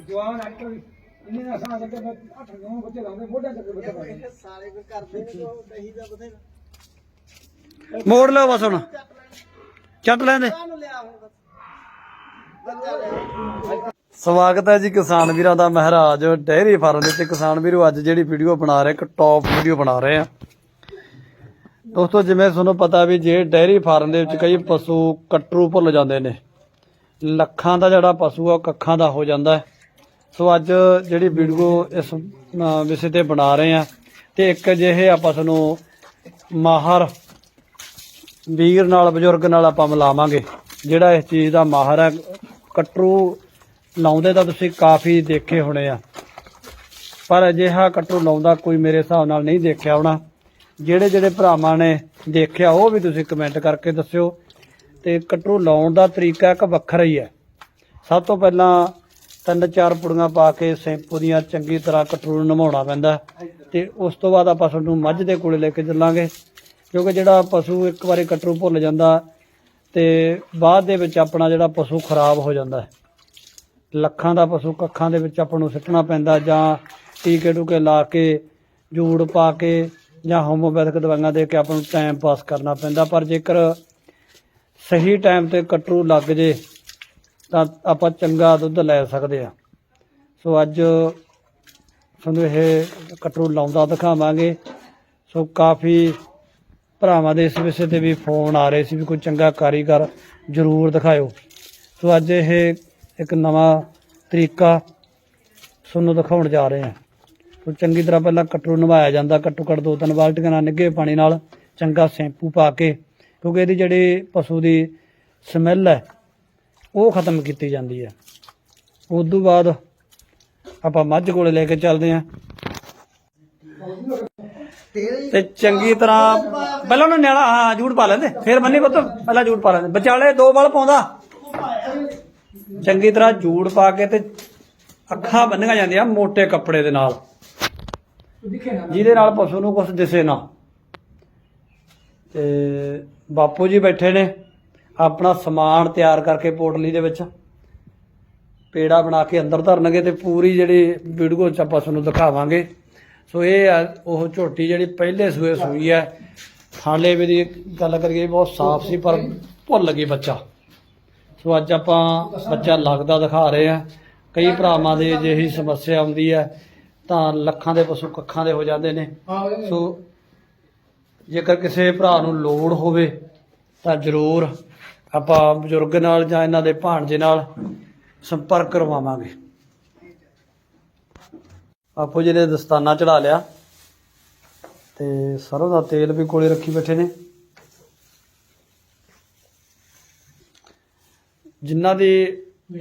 ਜਵਾਨ ਅੱਜ ਕੱਲ੍ਹ ਇੰਨੇ ਦਾ ਸਾਹ ਕਰਕੇ ਮੈਂ ਅੱਠ ਨੌ ਬੱਚੇ ਲਾਉਂਦੇ ਮੋਢਿਆਂ ਤੇ ਬੱਚੇ ਪਾਉਂਦੇ ਸਾਰੇ ਕੋਈ ਕਰਦੇ ਨੇ ਕੋ ਦਹੀਂ ਦਾ ਬਥੇਰਾ। ਮੋੜ ਲਓ ਬਸ ਹੁਣ। ਚੱਟ ਲੈਂਦੇ। ਲਿਆ ਹੁਣ ਬੱਚਾ ਸਵਾਗਤ ਹੈ ਜੀ ਕਿਸਾਨ ਵੀਰਾਂ ਦਾ ਮਹਾਰਾਜ ਡੈਰੀ ਫਾਰਮ ਦੇ ਉੱਤੇ। ਕਿਸਾਨ ਵੀਰੋ, ਅੱਜ ਜਿਹੜੀ ਵੀਡੀਓ ਬਣਾ ਰਹੇ, ਇੱਕ ਟੌਪ ਵੀਡੀਓ ਬਣਾ ਰਹੇ ਆ ਦੋਸਤੋ, ਜਿਵੇਂ ਤੁਹਾਨੂੰ ਪਤਾ ਵੀ ਜੇ ਡੈਰੀ ਫਾਰਮ ਦੇ ਵਿੱਚ ਕਈ ਪਸ਼ੂ ਕਟਰੂ ਭੁੱਲ ਜਾਂਦੇ ਨੇ। ਲੱਖਾਂ ਦਾ ਜਿਹੜਾ ਪਸ਼ੂ ਆ, ਉਹ ਕੱਖਾਂ ਦਾ ਹੋ ਜਾਂਦਾ ਸੋ ਅੱਜ ਜਿਹੜੀ ਵੀਡੀਓ ਇਸ ਵਿਸ਼ੇ ਤੇ ਬਣਾ ਰਹੇ ਆ ਤੇ ਇੱਕ ਜਿਹੇ ਆਪਾਂ ਤੁਹਾਨੂੰ ਮਾਹਰ, ਵੀਰ ਨਾਲ, ਬਜ਼ੁਰਗ ਨਾਲ ਆਪਾਂ ਮਿਲਾਵਾਂਗੇ। ਜਿਹੜਾ ਇਸ ਚੀਜ਼ ਦਾ ਮਾਹਰ ਹੈ, ਕਟਰੂ ਲਾਉਂਦੇ ਤਾਂ ਤੁਸੀਂ ਕਾਫੀ ਦੇਖੇ ਹੋਣੇ ਆ। ਪਰ ਅਜਿਹਾ ਕੱਟੂ ਲਾਉਂਦਾ ਕੋਈ ਮੇਰੇ ਹਿਸਾਬ ਨਾਲ ਨਹੀਂ ਦੇਖਿਆ ਹੋਣਾ। ਜਿਹੜੇ ਜਿਹੜੇ ਭਰਾਵਾਂ ਨੇ ਦੇਖਿਆ, ਉਹ ਵੀ ਤੁਸੀਂ ਕਮੈਂਟ ਕਰਕੇ ਦੱਸਿਓ। ਤੇ ਕੱਟੂ ਲਾਉਣ ਦਾ ਤਰੀਕਾ ਇੱਕ ਵੱਖਰਾ ਹੀ ਹੈ। ਸਭ ਤੋਂ ਪਹਿਲਾਂ ਤਿੰਨ ਚਾਰ ਪੁੜੀਆਂ ਪਾ ਕੇ ਸ਼ੈਂਪੂ ਦੀਆਂ ਚੰਗੀ ਤਰ੍ਹਾਂ ਕਟਰੂ ਨੂੰ ਨਮਾਉਣਾ ਪੈਂਦਾ। ਤੇ ਉਸ ਤੋਂ ਬਾਅਦ ਆਪਾਂ ਤੁਹਾਨੂੰ ਮੱਝ ਦੇ ਕੋਲੇ ਲੈ ਕੇ ਚੱਲਾਂਗੇ। ਕਿਉਂਕਿ ਜਿਹੜਾ ਪਸ਼ੂ ਇੱਕ ਵਾਰੀ ਕਟਰੂ ਭੁੱਲ ਜਾਂਦਾ ਤੇ ਬਾਅਦ ਦੇ ਵਿੱਚ ਆਪਣਾ ਜਿਹੜਾ ਪਸ਼ੂ ਖਰਾਬ ਹੋ ਜਾਂਦਾ ਹੈ। ਲੱਖਾਂ ਦਾ ਪਸ਼ੂ ਕੱਖਾਂ ਦੇ ਵਿੱਚ ਆਪਾਂ ਨੂੰ ਸਿੱਟਣਾ ਪੈਂਦਾ ਜਾਂ ਟੀਕੇ ਟੂਕੇ ਲਾ ਕੇ, ਜੂੜ ਪਾ ਕੇ ਜਾਂ ਹੋਮੋਪੈਥਿਕ ਦਵਾਈਆਂ ਦੇ ਕੇ ਆਪਾਂ ਨੂੰ ਟਾਈਮ ਪਾਸ ਕਰਨਾ ਪੈਂਦਾ। ਪਰ ਜੇਕਰ ਸਹੀ ਟਾਈਮ ਤੇ ਕਟਰੂ ਲੱਗ ਜੇ, ਤਾਂ ਆਪਾਂ ਚੰਗਾ ਦੁੱਧ ਲੈ ਸਕਦੇ ਆ ਸੋ ਅੱਜ ਤੁਹਾਨੂੰ ਇਹ ਕਟਰੂ ਲਾਉਂਦਾ ਦਿਖਾਵਾਂਗੇ। ਸੋ ਕਾਫੀ ਭਰਾਵਾਂ ਦੇ ਇਸ ਵਿਸ਼ੇ ਤੇ ਵੀ ਫੋਨ ਆ ਰਹੇ ਸੀ ਵੀ ਕੋਈ ਚੰਗਾ ਕਾਰੀਗਰ ਜ਼ਰੂਰ ਦਿਖਾਇਓ। ਸੋ ਅੱਜ ਇਹ ਇੱਕ ਨਵਾਂ ਤਰੀਕਾ ਤੁਹਾਨੂੰ ਦਿਖਾਉਣ ਜਾ ਰਹੇ ਹਾਂ। ਸੋ ਚੰਗੀ ਤਰ੍ਹਾਂ ਪਹਿਲਾਂ ਕੱਟੂ ਨਵਾਇਆ ਜਾਂਦਾ, ਘੱਟੋ ਘੱਟ ਦੋ ਤਿੰਨ ਬਾਲਟੀਆਂ ਨਾਲ ਨਿੱਘੇ ਪਾਣੀ ਨਾਲ ਚੰਗਾ ਸ਼ੈਂਪੂ ਪਾ ਕੇ, ਕਿਉਂਕਿ ਇਹਦੀ ਜਿਹੜੀ ਪਸ਼ੂ ਦੀ ਸਮੈਲ ਹੈ, ਉਹ ਖਤਮ ਕੀਤੀ ਜਾਂਦੀ ਹੈ। ਉਸ ਤੋਂ ਬਾਅਦ ਆਪਾਂ ਮੱਝ ਕੋਲੇ ਲੈ ਕੇ ਚੱਲਦੇ ਹਾਂ। ਤੇ ਚੰਗੀ ਤਰ੍ਹਾਂ ਪਹਿਲਾਂ ਉਹਨੂੰ ਨਿਆਣਾ ਹਾਂ ਜੂੜ ਪਾ ਲੈਂਦੇ, ਫਿਰ ਮੰਨੀ ਪੁੱਤ, ਪਹਿਲਾਂ ਜੂੜ ਪਾ ਲੈਂਦੇ। ਵਿਚਾਲੇ ਦੋ ਬਲ ਪਾਉਂਦਾ ਚੰਗੀ ਤਰ੍ਹਾਂ ਜੂੜ ਪਾ ਕੇ ਤੇ ਅੱਖਾਂ ਬੰਨੀਆਂ ਜਾਂਦੀਆਂ ਮੋٹے ਕੱਪੜੇ ਦੇ ਨਾਲ। ਜਿਹਦੇ ਨਾਲ ਪਸ਼ੂ ਨੂੰ ਕੁਝ ਦਿਸੇ ਨਾ। ਤੇ ਬਾਪੂ ਜੀ ਬੈਠੇ ਨੇ, ਆਪਣਾ ਸਮਾਨ ਤਿਆਰ ਕਰਕੇ ਪੋਟਲੀ ਦੇ ਵਿੱਚ। ਪੇੜਾ ਬਣਾ ਕੇ ਅੰਦਰ ਧਰਨਗੇ ਤੇ ਪੂਰੀ ਜਿਹੜੀ ਵੀਡੀਓ ਚ ਆਪਾਂ ਤੁਹਾਨੂੰ ਦਿਖਾਵਾਂਗੇ। ਸੋ ਇਹ ਆ, ਉਹ ਝੋਟੀ ਜਿਹੜੀ ਪਹਿਲੇ ਸੂਏ ਸੂਈ ਹੈ। ਥਾਲੇ ਵੀ ਦੀ ਗੱਲ ਕਰੀਏ, ਬਹੁਤ ਸਾਫ਼ ਸੀ, ਪਰ ਭੁੱਲ ਗਈ ਬੱਚਾ। ਸੋ ਅੱਜ ਆਪਾਂ ਬੱਚਾ ਲੱਗਦਾ ਦਿਖਾ ਰਹੇ ਆ ਕਈ ਭਰਾਵਾਂ ਦੇ ਜਿਹੀ ਸਮੱਸਿਆ ਆਉਂਦੀ ਹੈ ਤਾਂ ਲੱਖਾਂ ਦੇ ਪਸ਼ੂ ਕੱਖਾਂ ਦੇ ਹੋ ਜਾਂਦੇ ਨੇ। ਸੋ ਜੇਕਰ ਕਿਸੇ ਭਰਾ ਨੂੰ ਲੋੜ ਹੋਵੇ ਤਾਂ ਜ਼ਰੂਰ ਆਪਾਂ ਬਜ਼ੁਰਗ ਨਾਲ ਜਾਂ ਇਹਨਾਂ ਦੇ ਭਾਣਜੇ ਨਾਲ ਸੰਪਰਕ ਕਰਵਾਵਾਂਗੇ। ਆਪੋ ਜੀ ਨੇ ਦਸਤਾਨਾ ਚੜਾ ਲਿਆ ਤੇ ਸਰੋਂ ਦਾ ਤੇਲ ਵੀ ਕੋਲੇ ਰੱਖੀ ਬੈਠੇ ਨੇ। ਜਿਨ੍ਹਾਂ ਦੀ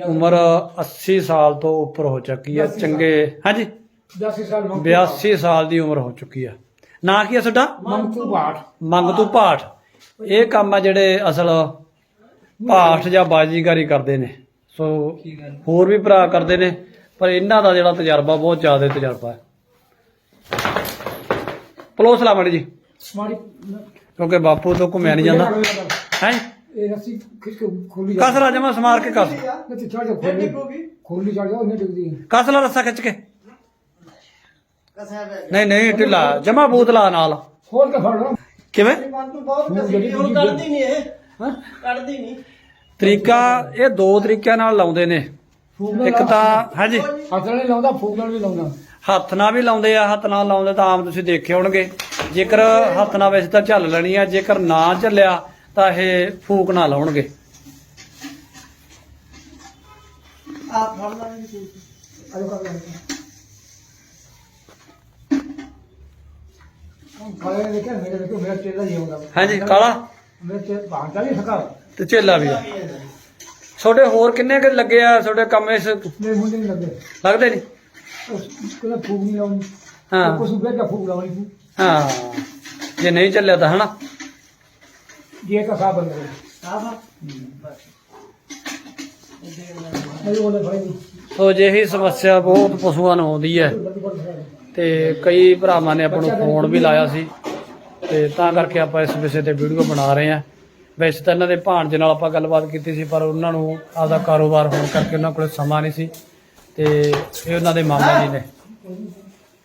ਉਮਰ 80 ਸਾਲ ਤੋਂ ਉੱਪਰ ਹੋ ਚੁੱਕੀ ਹੈ ਚੰਗੇ ਹਾਂਜੀ। 10 ਸਾਲ ਮੰਗ 82 ਸਾਲ ਦੀ ਉਮਰ ਹੋ ਚੁੱਕੀ ਆ ਨਾਂ ਕੀ ਹੈ ਤੁਹਾਡਾ? ਮੰਗ ਤੂੰ ਬਾਟ ਮੰਗ ਤੂੰ ਪਾਠ। ਇਹ ਕੰਮ ਆ ਜਿਹੜੇ ਅਸਲ ਪਾਠ ਜਾਂ ਬਾਜੀਗਰੀ ਕਰਦੇ ਨੇ। ਸੋ ਹੋਰ ਵੀ ਭਰਾ ਕਰਦੇ ਨੇ ਪਰ ਇਹਨਾਂ ਦਾ ਜਿਹੜਾ ਤਜਰਬਾ ਬਹੁਤ ਜ਼ਿਆਦਾ ਤਜਰਬਾ ਹੈ। ਪਲੋ ਸਲਾਮੜੀ ਜੀ। ਸਮਾਰੀ ਕਿਉਂਕਿ ਬਾਪੂ ਤੋਂ ਘੁੰਮਿਆ ਨਹੀਂ ਜਾਂਦਾ। ਹੈ? ਇਹ ਰੱਸੀ ਖਿੱਚ ਕੇ ਖੋਲੀ ਕਸ ਲਾ ਜਮਾ ਸਮਾਰ ਕੇ ਕਸ। ਨਹੀਂ ਚੜ ਜਾ ਖੋਲੀ। ਖੋਲੀ ਚੜ ਜਾ ਉਹਨੇ ਡਿੱਗਦੀ ਹੈ। ਕਸ ਲਾ ਰੱਸਾ ਖਿੱਚ ਕੇ। ਨਹੀਂ ਨਹੀਂ ਢਿੱਲਾ। ਜਮਾ ਬੂਤ ਲਾ ਨਾਲ। ਖੋਲ ਕੇ ਫੜ ਲਓ। ਕਿਵੇਂ? ਮਨ ਤੋਂ ਬਹੁਤ ਕਸੀ ਹੁਣ ਕੱਢਦੀ ਨਹੀਂ ਇਹ। ਹਾਂ? ਕੱਢਦੀ ਨਹੀਂ। ਤਰੀਕਾ ਇਹ ਦੋ ਤਰੀਕਿਆਂ ਨਾਲ ਲਾਉਂਦੇ ਨੇ। ਇੱਕ ਤਾਂ ਹਾਂਜੀ। ਹੱਥ ਨਾਲ ਨਹੀਂ ਲਾਉਂਦਾ ਫੂਕ ਨਾਲ ਵੀ ਲਾਉਂਦਾ। ਹੱਥ ਨਾਲ ਵੀ ਲਾਉਂਦੇ ਆ ਹੱਥ ਨਾਲ ਲਾਉਂਦੇ ਤਾਂ ਆਮ ਤੁਸੀਂ ਦੇਖੇ ਹੋਣਗੇ। ਜੇਕਰ ਹੱਥ ਨਾਲ ਵੈਸੇ ਤਾਂ ਝੱਲ ਲੈਣੀ ਆ ਜੇਕਰ ਨਾ ਝੱਲਿਆ ਤਾਂ ਇਹ ਫੂਕ ਨਾ ਲਾਉਣਗੇ। ਆ ਫੜ ਲਾਂਗੇ ਆਲੋ ਕਰ ਲੈ। ਕਾਲੇ ਨੇ ਦੇਖਿਆ ਮੇਰੇ ਦੇਖੋ ਮੇਰਾ ਚੇਲਾ ਹੀ ਹੁੰਦਾ ਹਾਂਜੀ ਕਾਲਾ? ਮੇਰੇ ਚੇਲਾ ਭਾਂਦਾ ਨਹੀਂ ਸਕਾ ਤੇ ਝੇਲਾ ਵੀ ਤੁਹਾਡੇ ਹੋਰ ਕਿੰਨੇ ਕੁ ਲੱਗੇ ਆ? ਤੁਹਾਡੇ ਕੰਮ ਇਸ ਮੇਰੇ ਮੁੰਡੇ ਨਹੀਂ ਲੱਗੇ। ਲੱਗਦੇ ਨਹੀਂ? ਕੋਲ ਫੂਕ ਨਹੀਂ ਲਾਉਣੀ। ਹਾਂ। ਕੁਛ ਬੇਟਾ ਫੂਕ ਲਾਉਣੀ ਹਾਂ। ਜੇ ਨਹੀਂ ਚੱਲਿਆ ਤਾਂ ਹਨਾ। ਗਿਆ ਸਾਫਾ ਨਹੀਂ ਉਹਨੇ ਭਾਈ ਸੋ ਜਿਹੀ ਸਮੱਸਿਆ ਬਹੁਤ ਪਸ਼ੂਆਂ ਨੂੰ ਆਉਂਦੀ ਹੈ ਤੇ ਕਈ ਭਰਾਵਾਂ ਨੇ ਆਪਾਂ ਨੂੰ ਫੋਨ ਵੀ ਲਾਇਆ ਸੀ ਤੇ ਤਾਂ ਕਰਕੇ ਆਪਾਂ ਇਸ ਵਿਸ਼ੇ ਤੇ ਵੀਡੀਓ ਬਣਾ ਰਹੇ ਹਾਂ। ਵੈਸੇ ਤਾਂ ਇਹਨਾਂ ਦੇ ਭਾਣਜੇ ਨਾਲ ਆਪਾਂ ਗੱਲਬਾਤ ਕੀਤੀ ਸੀ ਪਰ ਉਹਨਾਂ ਨੂੰ ਆਪਦਾ ਕਾਰੋਬਾਰ ਹੋਣ ਕਰਕੇ ਉਹਨਾਂ ਕੋਲ ਸਮਾਂ ਨਹੀਂ ਸੀ ਤੇ ਇਹ ਉਹਨਾਂ ਦੇ ਮਾਮਾ ਜੀ ਨੇ।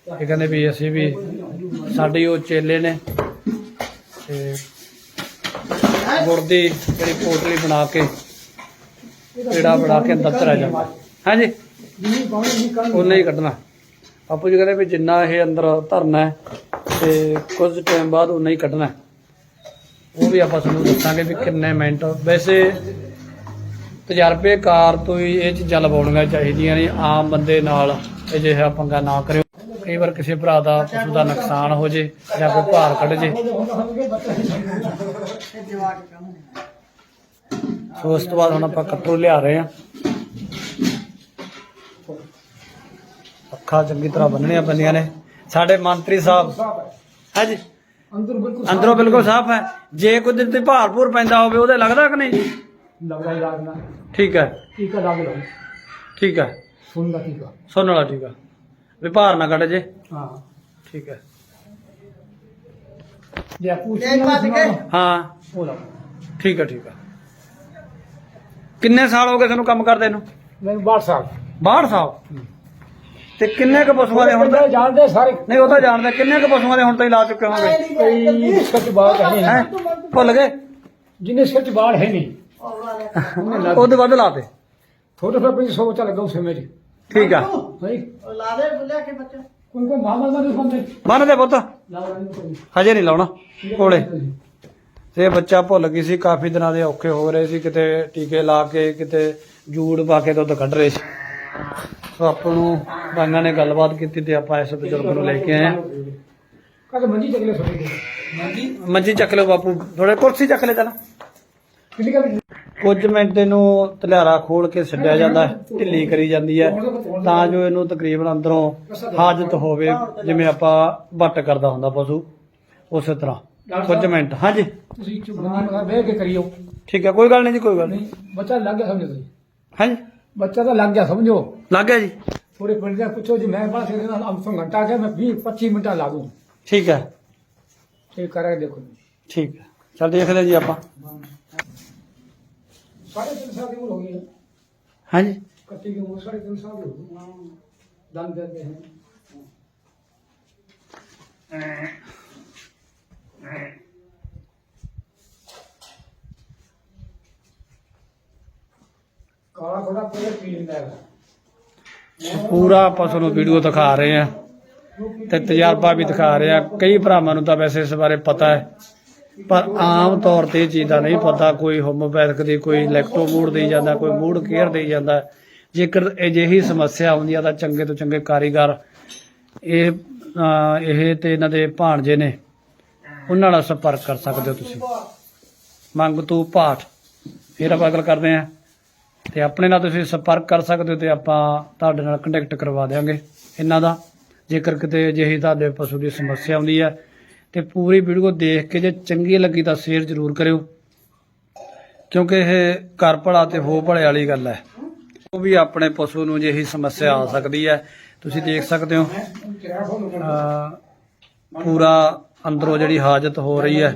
ਇਹ ਕਹਿੰਦੇ ਵੀ ਅਸੀਂ ਵੀ ਸਾਡੇ ਉਹ ਚੇਲੇ ਨੇ ਤੇ ਗੁੜ ਦੀ ਜਿਹੜੀ ਪੋਟਲੀ ਬਣਾ ਕੇ ਪੇੜਾ ਬਣਾ ਕੇ ਅੰਦਰ ਧਰਿਆ ਜਾਂਦਾ। ਹਾਂਜੀ। ਜਿੰਨੀ ਪਾਣੀ ਉਹਨੇ ਹੀ ਕੱਢਣਾ। ਬਾਪੂ ਜੀ ਕਹਿੰਦੇ ਵੀ ਜਿੰਨਾ ਇਹ ਅੰਦਰ ਧਰਨਾ ਹੈ ਤੇ ਕੁਝ ਟਾਈਮ ਬਾਅਦ ਉਹਨੇ ਹੀ ਕੱਢਣਾ ਉਹ ਵੀ ਆਪਾਂ ਤੁਹਾਨੂੰ ਦੱਸਾਂਗੇ ਵੀ ਕਿੰਨੇ ਮਿੰਟ। ਵੈਸੇ ਤਜਰਬੇਕਾਰ ਤੋਂ ਹੀ ਇਹ ਚੀਜ਼ਾਂ ਲਵਾਉਣੀਆਂ ਚਾਹੀਦੀਆਂ ਨੇ। ਆਮ ਬੰਦੇ ਨਾਲ ਅਜਿਹਾ ਪੰਗਾ ਨਾ ਕਰਿਓ। ਕਈ ਵਾਰ ਕਿਸੇ ਭਰਾ ਦਾ ਪਸ਼ੂ ਦਾ ਨੁਕਸਾਨ ਹੋ ਜੇ ਜਾਂ ਕੋਈ ਭਾਰ ਕੱਢ ਜੇ। ਸੋ ਉਸ ਤੋਂ ਬਾਅਦ ਹੁਣ ਆਪਾਂ ਕੱਟੂ ਲਿਆ ਰਹੇ ਹਾਂ। ਅੱਖਾਂ ਚੰਗੀ ਤਰ੍ਹਾਂ ਬੰਨਣੀਆਂ ਪੈਂਦੀਆਂ ਨੇ। ਸਾਡੇ ਮੰਤਰੀ ਸਾਹਿਬ ਹਾਂਜੀ। ਅੰਦਰ ਬਿਲਕੁਲ ਅੰਦਰੋਂ ਬਿਲਕੁਲ ਸਾਫ਼ ਹੈ। ਜੇ ਕੋਈ ਦਿਨ ਤੇ ਭਾਰਪੂਰ ਪੈਂਦਾ ਹੋਵੇ ਉਹਦੇ ਲੱਗਦਾ ਕਿ ਨਹੀਂ? ਲੱਗਦਾ ਹੀ ਲੱਗਦਾ। ਠੀਕ ਹੈ। ਟੀਕਾ ਲੱਗ ਲਓ ਠੀਕ ਹੈ। ਸੁਣ ਦਾ ਟੀਕਾ ਸੁਣਨ ਵਾਲਾ ਠੀਕ ਆ। ਵੀ ਭਾਰ ਨਾ ਕੱਢ ਜੇ। ਹਾਂ। ਠੀਕ ਹੈ। ਹਾਂ। ਠੀਕ ਹੈ ਠੀਕ ਹੈ ਕਿੰਨੇ ਸਾਲ ਹੋ ਗਏ ਤੁਹਾਨੂੰ ਕੰਮ ਕਰਦੇ ਨੂੰ? ਮੈਨੂੰ 62 ਸਾਲ। 62 ਸਾਲ? ਤੇ ਕਿੰਨੇ ਕੁ ਪਸ਼ੂਆਂ ਦੇ ਹੁਣ ਤੱਕ? ਜਾਣਦੇ ਸਾਰੇ? ਨਹੀਂ ਉਹ ਤਾਂ ਜਾਣਦਾ। ਕਿੰਨੇ ਕੁ ਪਸ਼ੂਆਂ ਦੇ ਹੁਣ ਤਾਈਂ ਲਾ ਚੁੱਕੇ ਹੋਗੇ ਕਈ ਸੱਚ ਬਾਤ ਹੈ ਹੈ ਨਹੀਂ। ਭੁੱਲ ਗਏ? ਜਿੰਨੇ ਸੱਚ ਬਾਤ ਹੈ ਨਹੀਂ। ਉਹਦੇ ਵੱਧ ਲਾਤੇ ਥੋੜੇ ਫਿਰ ਵੀ ਸੋਚ ਲੱਗਾ ਉਸ ਸਮੇਂ ਚ। ਠੀਕ ਆ। ਲਾ ਦੇ। ਬੁੱਲਿਆ ਕੇ ਬੱਚਾ। ਕੋਈ ਕੋਈ ਮਾਮਾ ਦਾ ਨਹੀਂ ਬੰਦੇ ਬੰਨ ਦੇ ਪੁੱਤ ਲਾਉਣਾ ਨਹੀਂ ਕੋਈ ਹਜੇ ਨਹੀਂ ਲਾਉਣਾ ਕੋਲੇ ਤੇ ਬੱਚਾ ਭੁੱਲ ਗਈ ਸੀ ਕਾਫੀ ਦਿਨਾਂ ਦੇ ਔਖੇ ਹੋ ਰਹੇ ਸੀ ਕਿਤੇ ਟੀਕੇ ਲਾ ਕੇ ਕਿਤੇ ਜੂੜ ਪਾ ਕੇ ਦੁੱਧ ਕੱਢ ਰਹੇ ਸੀ ਸੋ ਆਪਾਂ ਨੂੰ ਬਾਈਆਂ ਨੇ ਗੱਲਬਾਤ ਕੀਤੀ ਤੇ ਆਪਾਂ ਇਸ ਬਜ਼ੁਰਗ ਨੂੰ ਲੈ ਕੇ ਆਏ ਹਾਂ ਕਦ ਮੰਜੀ ਚੱਲੇ ਸੋਈ ਮੰਜੀ ਚੱਕ ਲਓ ਬਾਪੂ ਥੋੜੇ ਕੁਰਸੀ ਚੱਕ ਲੈ ਚੱਲ ਕਿਹਦੀ ਕੁਝ ਮਿੰਟ ਇਹਨੂੰ ਤਲਿਆਰਾ ਖੋਲ ਕੇ ਛੱਡਿਆ ਜਾਂਦਾ ਹੈ ਢਿੱਲੀ ਕਰੀ ਜਾਂਦੀ ਹੈ। ਤਾਂ ਜੋ ਇਹਨੂੰ ਤਕਰੀਬਨ ਅੰਦਰੋਂ ਹਾਜ਼ਤ ਹੋਵੇ ਜਿਵੇਂ ਆਪਾਂ ਵੱਟ ਕਰਦਾ ਹੁੰਦਾ ਪਸ਼ੂ ਉਸੇ ਤਰ੍ਹਾਂ। ਕੁਝ ਮਿੰਟ ਹਾਂਜੀ। ਤੁਸੀਂ ਚੁੱਪ ਨਾ ਬਹਿ ਕੇ ਕਰਿਓ। ਠੀਕ ਹੈ ਕੋਈ ਗੱਲ ਨਹੀਂ ਜੀ ਕੋਈ ਗੱਲ ਨਹੀਂ ਨਹੀਂ। ਬੱਚਾ ਲੱਗ ਗਿਆ ਸਮਝੋ ਤੁਸੀਂ। ਹਾਂਜੀ। ਬੱਚਾ ਤਾਂ ਲੱਗ ਗਿਆ ਸਮਝੋ। ਲੱਗ ਗਿਆ ਜੀ। ਥੋੜੇ ਪਿੰਡ ਦਾ ਪੁੱਛੋ ਜੀ ਮੈਂ ਬਸ ਇਹਦੇ ਨਾਲ ਅੰਸੋਂ ਘੰਟਾ ਕੇ ਮੈਂ 20 25 ਮਿੰਟਾਂ ਲਾ ਦੂੰ। ਠੀਕ ਹੈ। ਇਹ ਕਰਾਂਗੇ ਦੇਖੋ ਠੀਕ ਹੈ। ਚਲ ਦੇਖਦੇ ਹਾਂ ਜੀ ਆਪਾਂ। ਸਾਢੇ ਤਿੰਨ ਸਾਲ ਦੀ ਉਮਰ ਹੋ ਗਈ ਹੈ। ਹਾਂਜੀ। ਕੱਟੀ ਦੀ ਉਮਰ ਸਾਢੇ ਤਿੰਨ ਸਾਲ ਦੀ ਹੋ ਗਈ। ਦਮ ਦੇते हैं ਕਾਲਾ ਥੋੜਾ ਪੂਰੇ ਪੀ ਲੈਂਦਾ ਹੈ। ਪੂਰਾ ਆਪਾਂ ਤੁਹਾਨੂੰ ਵੀਡੀਓ ਦਿਖਾ ਰਹੇ ਆ ਤੇ ਤਜਰਬਾ ਵੀ ਦਿਖਾ ਰਹੇ ਆ ਕਈ ਭਰਾਵਾਂ ਨੂੰ ਤਾਂ ਵੈਸੇ ਇਸ ਬਾਰੇ ਪਤਾ ਹੈ। ਪਰ ਆਮ ਤੌਰ ਤੇ ਇਹ ਚੀਜ਼ ਨਹੀਂ ਪਤਾ ਕੋਈ ਹੋਮੋਪੈਥਿਕ ਦੀ, ਕੋਈ ਇਲੈਕਟ੍ਰੋ ਮੂਡ ਦੇਈ ਜਾਂਦਾ ਕੋਈ ਮੂਡ ਕੇਅਰ ਦੇਈ ਜਾਂਦਾ। ਜੇਕਰ ਅਜਿਹੀ ਸਮੱਸਿਆ ਆਉਂਦੀ ਆ ਤਾਂ ਚੰਗੇ ਤੋਂ ਚੰਗੇ ਕਾਰੀਗਰ ਇਹ ਇਹ ਤੇ ਇਹਨਾਂ ਦੇ ਭਾਣਜੇ ਨੇ, ਉਹਨਾਂ ਨਾਲ ਸੰਪਰਕ ਕਰ ਸਕਦੇ ਹੋ ਤੁਸੀਂ। ਮੰਗ ਤੂੰ ਪਾਠ। ਫਿਰ ਆਪਾਂ ਗੱਲ ਕਰਦੇ ਆਂ ਤੇ ਆਪਣੇ ਨਾਲ ਤੁਸੀਂ ਸੰਪਰਕ ਕਰ ਸਕਦੇ ਹੋ ਤੇ ਆਪਾਂ ਤੁਹਾਡੇ ਨਾਲ ਕੰਟੈਕਟ ਕਰਵਾ ਦੇਵਾਂਗੇ ਇਹਨਾਂ ਦਾ, ਜੇਕਰ ਕਿਤੇ ਅਜਿਹੀ ਤੁਹਾਡੇ ਪਸ਼ੂ ਦੀ ਸਮੱਸਿਆ ਆਉਂਦੀ ਹੈ ਤੇ ਪੂਰੀ ਵੀਡੀਓ ਦੇਖ ਕੇ ਜੇ ਚੰਗੀ ਲੱਗੀ ਤਾਂ ਸ਼ੇਅਰ ਜ਼ਰੂਰ ਕਰਿਓ। ਕਿਉਂਕਿ ਇਹ ਘਰ ਭਲਾ ਤੇ ਹੋ ਭਲੇ ਵਾਲੀ ਗੱਲ ਹੈ। ਉਹ ਵੀ ਆਪਣੇ ਪਸ਼ੂ ਨੂੰ ਅਜਿਹੀ ਸਮੱਸਿਆ ਆ ਸਕਦੀ ਹੈ, ਤੁਸੀਂ ਦੇਖ ਸਕਦੇ ਹੋ। ਪੂਰਾ ਅੰਦਰੋਂ ਜਿਹੜੀ ਹਾਜਤ ਹੋ ਰਹੀ ਹੈ,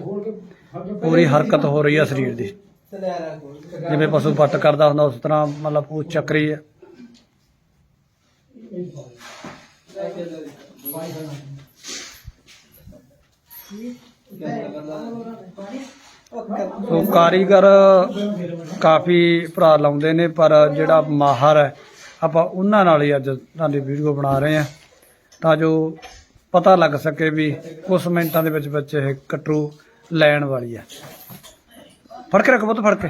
ਪੂਰੀ ਹਰਕਤ ਹੋ ਰਹੀ ਹੈ ਸਰੀਰ ਦੀ। ਜਿਵੇਂ ਪਸ਼ੂ ਪੱਟ ਕਰਦਾ ਹੁੰਦਾ, ਉਸ ਤਰ੍ਹਾਂ ਮਤਲਬ ਉਹ ਚੱਕ ਰਹੀ ਹੈ। ਸੋ ਕਾਰੀਗਰ ਕਾਫੀ ਭਰਾ ਲਾਉਂਦੇ ਨੇ, ਪਰ ਜਿਹੜਾ ਮਾਹਰ ਹੈ, ਆਪਾਂ ਉਹਨਾਂ ਨਾਲ ਹੀ ਅੱਜ ਤੁਹਾਡੀ ਵੀਡੀਓ ਬਣਾ ਰਹੇ ਹਾਂ। ਤਾਂ ਜੋ ਪਤਾ ਲੱਗ ਸਕੇ ਵੀ ਕੁਝ ਮਿੰਟਾਂ ਦੇ ਵਿੱਚ ਵਿੱਚ ਇਹ ਕਟਰੂ ਲੈਣ ਵਾਲੀ ਹੈ। ਫੜ ਕੇ ਰੱਖ ਪੁੱਤ ਫੜ ਕੇ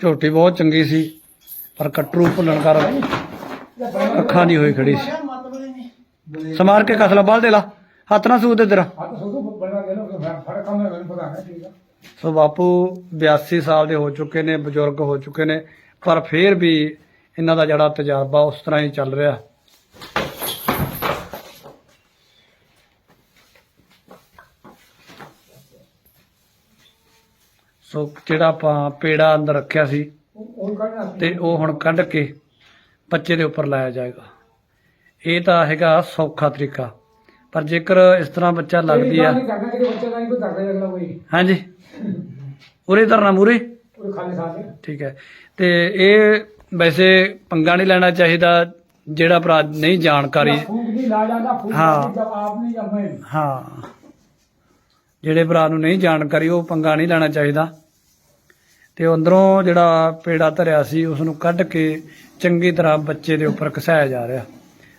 ਝੋਟੀ ਬਹੁਤ ਚੰਗੀ ਸੀ, ਪਰ ਕਟਰੂ ਭੁੱਲਣ ਕਰ ਅੱਖਾਂ ਦੀ ਹੋਈ ਖੜੀ। ਸੀ ਮਤਲਬ ਨਹੀਂ ਸਮਾਰ ਕੇ ਕਸਲਾ ਬਾਲ ਦੇ ਲਾ। ਹੱਥ ਨਾ ਸੂਦ ਦੇ ਤੇਰਾ ਸੋ ਬਾਪੂ 82 ਸਾਲ ਦੇ ਹੋ ਚੁੱਕੇ ਨੇ, ਬਜ਼ੁਰਗ ਹੋ ਚੁੱਕੇ ਨੇ, ਪਰ ਫਿਰ ਵੀ ਇਹਨਾਂ ਦਾ ਜਿਹੜਾ ਤਜਰਬਾ ਉਸ ਤਰ੍ਹਾਂ ਹੀ ਚੱਲ ਰਿਹਾ। ਸੋ ਜਿਹੜਾ ਆਪਾਂ ਪੇੜਾ ਅੰਦਰ ਰੱਖਿਆ ਸੀ, ਤੇ ਉਹ ਹੁਣ ਕੱਢ ਕੇ ਬੱਚੇ ਦੇ ਉੱਪਰ ਲਾਇਆ ਜਾਏਗਾ। ਇਹ ਤਾਂ ਹੈਗਾ ਸੌਖਾ ਤਰੀਕਾ। ਪਰ ਜੇਕਰ ਇਸ ਤਰ੍ਹਾਂ ਬੱਚਾ ਲੱਗਦੀ ਆ ਹਾਂਜੀ। ਉਰੇ ਧਰਨਾ ਮੂਰੇ ਠੀਕ ਹੈ। ਤੇ ਇਹ ਵੈਸੇ ਪੰਗਾ ਨਹੀਂ ਲੈਣਾ ਚਾਹੀਦਾ ਜਿਹੜਾ ਭਰਾ ਨਹੀਂ ਜਾਣਕਾਰੀ ਹਾਂ। ਹਾਂ। ਜਿਹੜੇ ਭਰਾ ਨੂੰ ਨਹੀਂ ਜਾਣਕਾਰੀ ਉਹ ਪੰਗਾ ਨਹੀਂ ਲੈਣਾ ਚਾਹੀਦਾ। ਤੇ ਅੰਦਰੋਂ ਜਿਹੜਾ ਪੇੜਾ ਧਰਿਆ ਸੀ ਉਸ ਨੂੰ ਕੱਢ ਕੇ ਚੰਗੀ ਤਰ੍ਹਾਂ ਬੱਚੇ ਦੇ ਉੱਪਰ ਘਸਾਇਆ ਜਾ ਰਿਹਾ।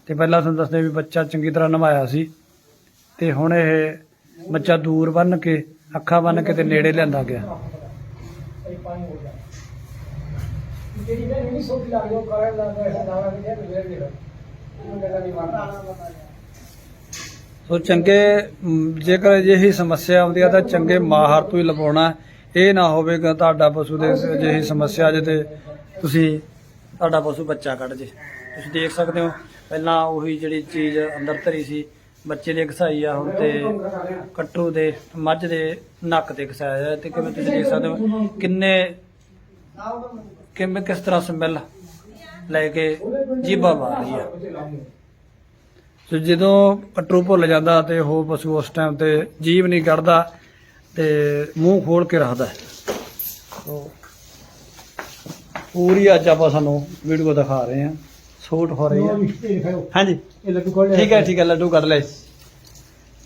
ਤੇ ਪਹਿਲਾਂ ਤੁਹਾਨੂੰ ਦੱਸਦੇ ਵੀ ਬੱਚਾ ਚੰਗੀ ਤਰ੍ਹਾਂ ਨਵਾਇਆ ਸੀ। ਤੇ ਹੁਣ ਇਹ ਬੱਚਾ ਦੂਰ ਬੰਨ ਕੇ, ਅੱਖਾਂ ਬੰਨ ਕੇ ਤੇ ਨੇੜੇ ਲਿਆਂਦਾ ਗਿਆ। ਸੋ ਚੰਗੇ ਜੇਕਰ ਅਜਿਹੀ ਸਮੱਸਿਆ ਆਉਂਦੀ ਹੈ ਤਾਂ ਚੰਗੇ ਮਾਹਰ ਤੋਂ ਹੀ ਲਵਾਉਣਾ ਇਹ ਨਾ ਹੋਵੇ ਤੁਹਾਡਾ ਪਸ਼ੂ ਦੇ ਅਜਿਹੀ ਸਮੱਸਿਆ ਜੇ ਤੇ ਤੁਸੀਂ ਤੁਹਾਡਾ ਪਸ਼ੂ ਬੱਚਾ ਕੱਢ ਜੇ। ਤੁਸੀਂ ਦੇਖ ਸਕਦੇ ਹੋ, ਪਹਿਲਾਂ ਉਹੀ ਜਿਹੜੀ ਚੀਜ਼ ਅੰਦਰ ਧਰੀ ਸੀ, ਬੱਚੇ ਦੀ ਘਸਾਈ ਆ ਹੁਣ ਤੇ ਕੱਟੂ ਦੇ, ਮੱਝ ਦੇ ਨੱਕ ਤੇ ਘਸਾਇਆ ਹੈ ਤੇ ਕਿਵੇਂ ਤੁਸੀਂ ਦੇਖ ਸਕਦੇ ਹੋ, ਕਿੰਨੇ, ਕਿਵੇਂ, ਕਿਸ ਤਰ੍ਹਾਂ ਸਮੈਲ ਲੈ ਕੇ ਜੀਭਾ ਮਾਰ ਰਹੀ ਆ। ਤੇ ਜਦੋਂ ਕੱਟੂ ਭੁੱਲ ਜਾਂਦਾ ਤੇ ਉਹ ਪਸ਼ੂ ਉਸ ਟਾਈਮ ਤੇ ਜੀਭ ਨਹੀਂ ਕੱਢਦਾ ਤੇ ਮੂੰਹ ਖੋਲ ਕੇ ਰੱਖਦਾ। ਹੈ। ਸੋ ਪੂਰੀ ਅੱਜ ਆਪਾਂ ਸਾਨੂੰ ਵੀਡੀਓ ਦਿਖਾ ਰਹੇ ਹਾਂ। ਸ਼ੂਟ ਹੋ ਰਹੀ ਹੈ। ਹਾਂਜੀ। ਇਹ ਲੱਡੂ ਕੋਲ ਠੀਕ ਹੈ ਠੀਕ ਹੈ ਲੱਡੂ ਕੱਢ ਲਏ।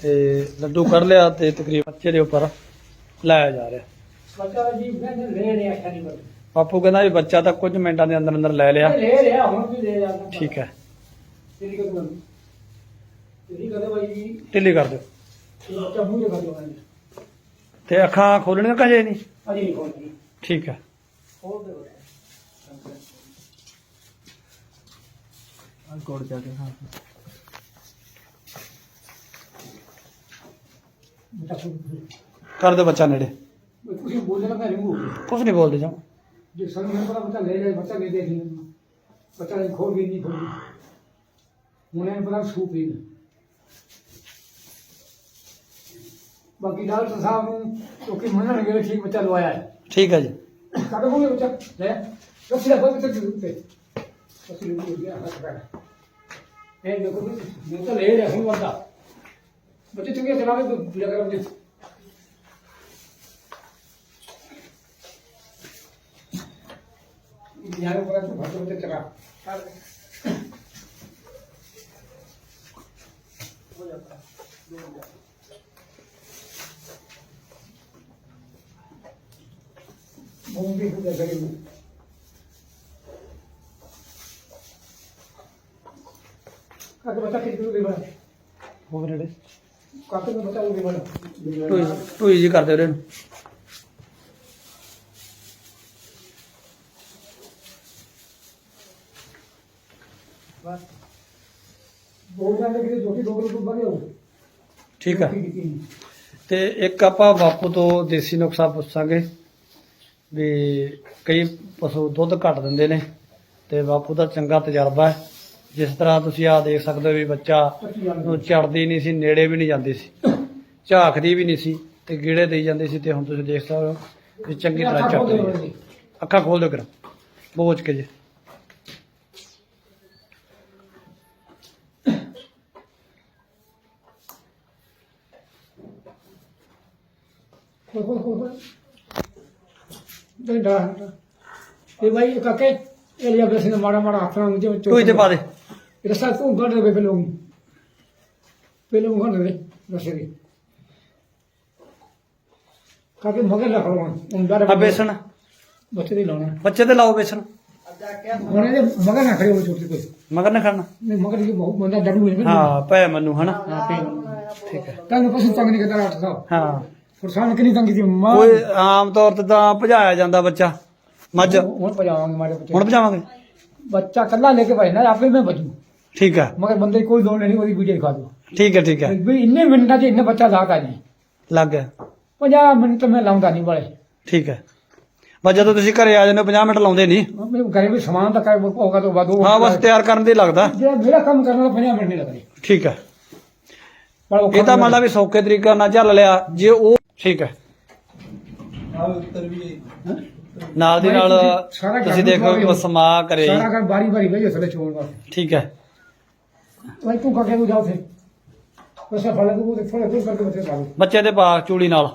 ਤੇ ਲੱਡੂ ਕੱਢ ਲਿਆ ਤੇ ਤਕਰੀਬਨ ਬੱਚੇ ਦੇ ਉੱਪਰ ਲਾਇਆ ਜਾ ਰਿਹਾ। ਬੱਚਾ ਜੀ ਮੈਂ ਲੈ ਰਿਹਾ ਖਾਣੀ ਬਰ ਬਾਪੂ ਕਹਿੰਦਾ ਵੀ ਬੱਚਾ ਤਾਂ ਕੁਝ ਮਿੰਟਾਂ ਦੇ ਅੰਦਰ ਅੰਦਰ ਲੈ ਲਿਆ। ਲੈ ਰਿਹਾ ਹੁਣ ਵੀ ਲੈ ਜਾਂਦਾ ਠੀਕ ਹੈ। ਤੇਰੀ ਕਦੋਂ ਤੇਰੀ ਕਦੋਂ ਬਾਈ ਜੀ। ਢਿੱਲੀ ਕਰ ਦਿਓ। ਦੇ ਕਰ ਤੇ ਅੱਖਾਂ ਖੋਲਣੀਆਂ ਕਜੇ ਨਹੀਂ? ਅਜੀ ਨਹੀਂ ਖੋਲਦੀ ਠੀਕ ਹੈ। ਖੋਲ ਦੇ ਕੋੜ ਜਾ ਕੇ ਹਾਂ। ਬੱਚਾ ਖੋਲ ਕਰ ਦਿਓ ਬੱਚਾ ਨੇੜੇ। ਤੁਸੀਂ ਬੋਲਣਾ ਤਾਂ ਨਹੀਂ ਕੁਝ ਨਹੀਂ ਬੋਲਦੇ ਜਾ। ਜੇ ਸਰ ਮੈਨੂੰ ਪਤਾ ਬੱਚਾ ਲੈ ਜਾਏ ਬੱਚਾ ਲੈ ਦੇ ਦੀ ਬੱਚਾ ਨੇ ਖੋਲ ਵੀ ਨਹੀਂ ਖੋਲੀ ਹੁਣ ਇਹਨੂੰ ਪਤਾ ਸੂਪ ਵੀ ਬਾਕੀ ਡਾਕਟਰ ਸਾਹਿਬ ਨੂੰ ਕਿਉਂਕਿ ਮੰਨਣਗੇ ਵੀ ਠੀਕ ਬੱਚਾ ਲਵਾਇਆ ਹੈ। ਠੀਕ ਹੈ ਜੀ। ਕੱਢ ਬੋਲੇ ਬੱਚਾ। ਲੈ ਦਾ ਬੱਚਾ ਜ਼ਰੂਰ ਤੇ। ਨੂੰ ਹੋ ਗਿਆ ਹੱਥ ਕਰ ਇਹ ਦੇਖੋ ਮੈਂ ਤਾਂ ਲੈ ਰਿਹਾ ਹੁਣ ਬੰਦਾ। ਬੱਚੇ ਚੰਗੇ ਚਲਾਵੇ ਤਾਂ ਲਗਾ ਰਹੇ কাকে ਜੀ ਕਰਦੇ ਉਹਦੇ ਠੀਕ ਆ। ਤੇ ਇੱਕ ਆਪਾਂ ਬਾਪੂ ਤੋਂ ਦੇਸੀ ਨੁਕਸਾ ਪੁੱਛਾਂਗੇ ਵੀ ਕਈ ਪਸ਼ੂ ਦੁੱਧ ਘੱਟ ਦਿੰਦੇ ਨੇ ਤੇ ਬਾਪੂ ਦਾ ਚੰਗਾ ਤਜਰਬਾ ਹੈ। ਜਿਸ ਤਰ੍ਹਾਂ ਤੁਸੀਂ ਆ ਦੇਖ ਸਕਦੇ ਹੋ ਵੀ ਬੱਚਾ ਨੂੰ ਚੜਦੀ ਨਹੀਂ ਸੀ ਨੇੜੇ ਵੀ ਨਹੀਂ ਜਾਂਦੀ ਸੀ ਝਾਕਦੀ ਵੀ ਨਹੀਂ ਸੀ ਤੇ ਗੀੜੇ ਦੇ ਜਾਂਦੀ ਸੀ ਤੇ ਹੁਣ ਤੁਸੀਂ ਦੇਖ ਸਕਦੇ ਹੋ ਕਿ ਚੰਗੀ ਤਰ੍ਹਾਂ ਚੱਕ ਰਹੀ। ਅੱਖਾਂ ਖੋਲ ਦਿਓ ਕਰ ਬੋਝ ਕੇ ਜੀ। ਖੋਲ ਖੋਲ ਖੋਲ ਡੰਡਾ ਇਹ ਬਾਈ ਕਾਕੇ ਇਹ ਲਿਆ ਬਸ ਮਾੜਾ ਮਾੜਾ ਹੱਥ ਨਾਲ ਮੂੰਹ ਕੋਈ ਤੇ ਪਾ ਦੇ। Rasa umpan sampai pelung. Pelung kan sampai rasa ni. ਕਾਕੇ ਮਗਰ ਲੱਗ ਰਹਾ ਹੁੰਦਾ ਆ ਬੇਸਣ ਬੱਚੇ ਦੇ ਲਾਉਣਾ ਬੱਚੇ ਤੇ ਲਾਓ ਬੇਸਣ ਹੁਣ ਇਹਦੇ ਮਗਰ ਨਾ ਖੜੇ ਹੋ ਛੋਟੇ ਕੋਈ ਮਗਰ ਨਾ ਖੜਨਾ ਨਹੀਂ ਮਗਰ ਇਹ ਬਹੁਤ ਬੰਦਾ ਡਰੂ ਹੈ ਹਾਂ ਪੈ ਮੈਨੂੰ ਹਨਾ ਠੀਕ ਹੈ ਤਾਂ ਪਸ਼ੂ ਆਮ ਤੌਰ ਤੇ ਤਾਂ ਭਜਾਇਆ ਜਾਂਦਾ ਬੱਚਾ ਮੱਝ ਹੁਣ ਭਜਾਵਾਂਗੇ ਹੁਣ ਭਜਾਵਾਂਗੇ ਬੱਚਾ ਕੱਲਾ ਲੈ ਕੇ ਭਜਣਾ ਆਪੇ ਮੈਂ ਭਜੂ ਠੀਕ ਹੈ ਮਗਰ ਬੰਦੇ ਦੀ ਕੋਈ ਲੋੜ ਨਹੀਂ ਉਹਦੀ ਵੀਡੀਓ ਦਿਖਾ ਦਿਓ। ਠੀਕ ਹੈ ਠੀਕ ਹੈ ਵੀ ਇੰਨੇ ਮਿੰਟਾਂ 'ਚ ਇੰਨੇ ਬੱਚਾ ਲਾਤਾ ਜੀ। ਲੱਗ ਗਿਆ। 50 ਮਿੰਟ ਤਾਂ ਮੈਂ ਲਾਉਂਦਾ ਨਹੀਂ ਬੜੇ ਠੀਕ ਹੈ ਬਸ ਜਦੋਂ ਤੁਸੀਂ ਘਰੇ ਆ ਜਾਂਦੇ ਹੋ 50 ਮਿੰਟ ਲਾਉਂਦੇ ਨਹੀਂ। ਮੇਰੇ ਘਰੇ ਵੀ ਸਮਾਨ ਤਾਂ ਕਰ ਹੋਗਾ ਤੋਂ ਬਾਅਦ ਉਹ ਹਾਂ ਬਸ ਤਿਆਰ ਕਰਨ ਦੇ ਲੱਗਦਾ। ਜਿਹੜਾ ਮੇਰਾ ਕੰਮ ਕਰਨ ਦਾ 50 ਮਿੰਟ ਨਹੀਂ ਲੱਗਣੇ ਠੀਕ ਹੈ ਪਰ ਉਹ ਇਹ ਤਾਂ ਮੰਨ ਲਾ ਵੀ ਸੌਖੇ ਤਰੀਕੇ ਨਾਲ ਚੱਲ ਲਿਆ। ਜੇ ਉਹ ਠੀਕ ਹੈ ਆ ਉੱਤਰ ਵੀ ਨਾਲ ਦੀ ਨਾਲ ਤੁਸੀਂ ਦੇਖੋ ਖਵਾ ਸਮਾ ਕਰੇ ਸਾਰਾ ਘਰ ਬਾਰੀ ਬਾਰੀ ਬਈ ਥੱਲੇ ਛੋੜ ਵਾਸਤੇ। ਠੀਕ ਹੈ ਭਾਈ ਤੂੰ ਕਾਕੇ ਨੂੰ ਜਾਓ ਥੇ ਉਸੇ ਫਲ ਨੂੰ ਤੇ ਥੋੜੇ ਥੋੜੇ ਕਰਕੇ ਬੱਚੇ ਲਓ ਬੱਚੇ ਦੇ ਪਾ ਚੂੜੀ ਨਾਲ।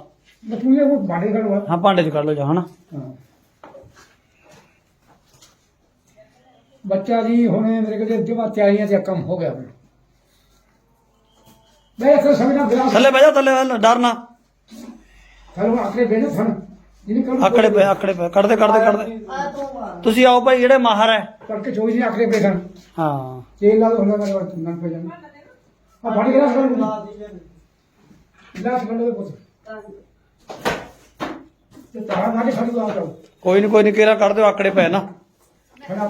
ਪੂਰੇ ਉਹ ਬਾੜੇ ਕਰਵਾ ਹਾਂ ਭਾਂਡੇ ਚ ਕੱਢ ਲਓ ਜਾ ਹਨਾ? ਹਾਂ। ਬੱਚਾ ਜੀ ਹੁਣ ਮੇਰੇ ਕੋਲ ਜਮਾ ਤਿਆਰੀਆਂ ਤੇ ਕੰਮ ਹੋ ਗਿਆ ਮੇਰਾ ਮੈਂ ਇੱਥੇ ਸਮਝਣਾ ਥੱਲੇ ਬਹਿ ਜਾ ਥੱਲੇ ਬਹਿ ਜਾ, ਡਰ ਨਾ ਆਖਰੇ ਬੇਨੇ ਥਣ ਆਕੜੇ ਪਏ ਆਕੜੇ ਪਏ। ਕੱਢਦੇ ਕੱਢਦੇ ਕੱਢਦੇ। ਆ ਤੂੰ ਮਾਰ ਤੁਸੀਂ ਆਓ ਭਾਈ ਜਿਹੜੇ ਮਾਹਰ ਹੈ। ਕਰਕੇ ਚੋਈ ਜੀ ਆਖਰੇ ਬੇਸਣ ਹਾਂ। ਤੇਲ ਲਾ ਦੋ ਹੁੰਦਾ ਮੇਰੇ ਵਾਸਤੇ ਨਨ ਪੈ ਜਾਣਾ। ਆ ਬਾੜੀ ਗਲਾਸ ਕਰ ਲਾ ਦੀ ਲੈ ਗਲਾਸ ਕਰ ਲਓ ਪੁੱਤ। ਤੇ ਤਾਰਾ ਨਾਲ ਖੜੀ ਦੋ ਆ ਜਾਓ ਕੋਈ ਨਹੀਂ ਕੋਈ ਨਹੀਂ ਕੇਰਾ ਕੱਢ ਦਿਓ ਆਕੜੇ ਪਏ ਨਾ।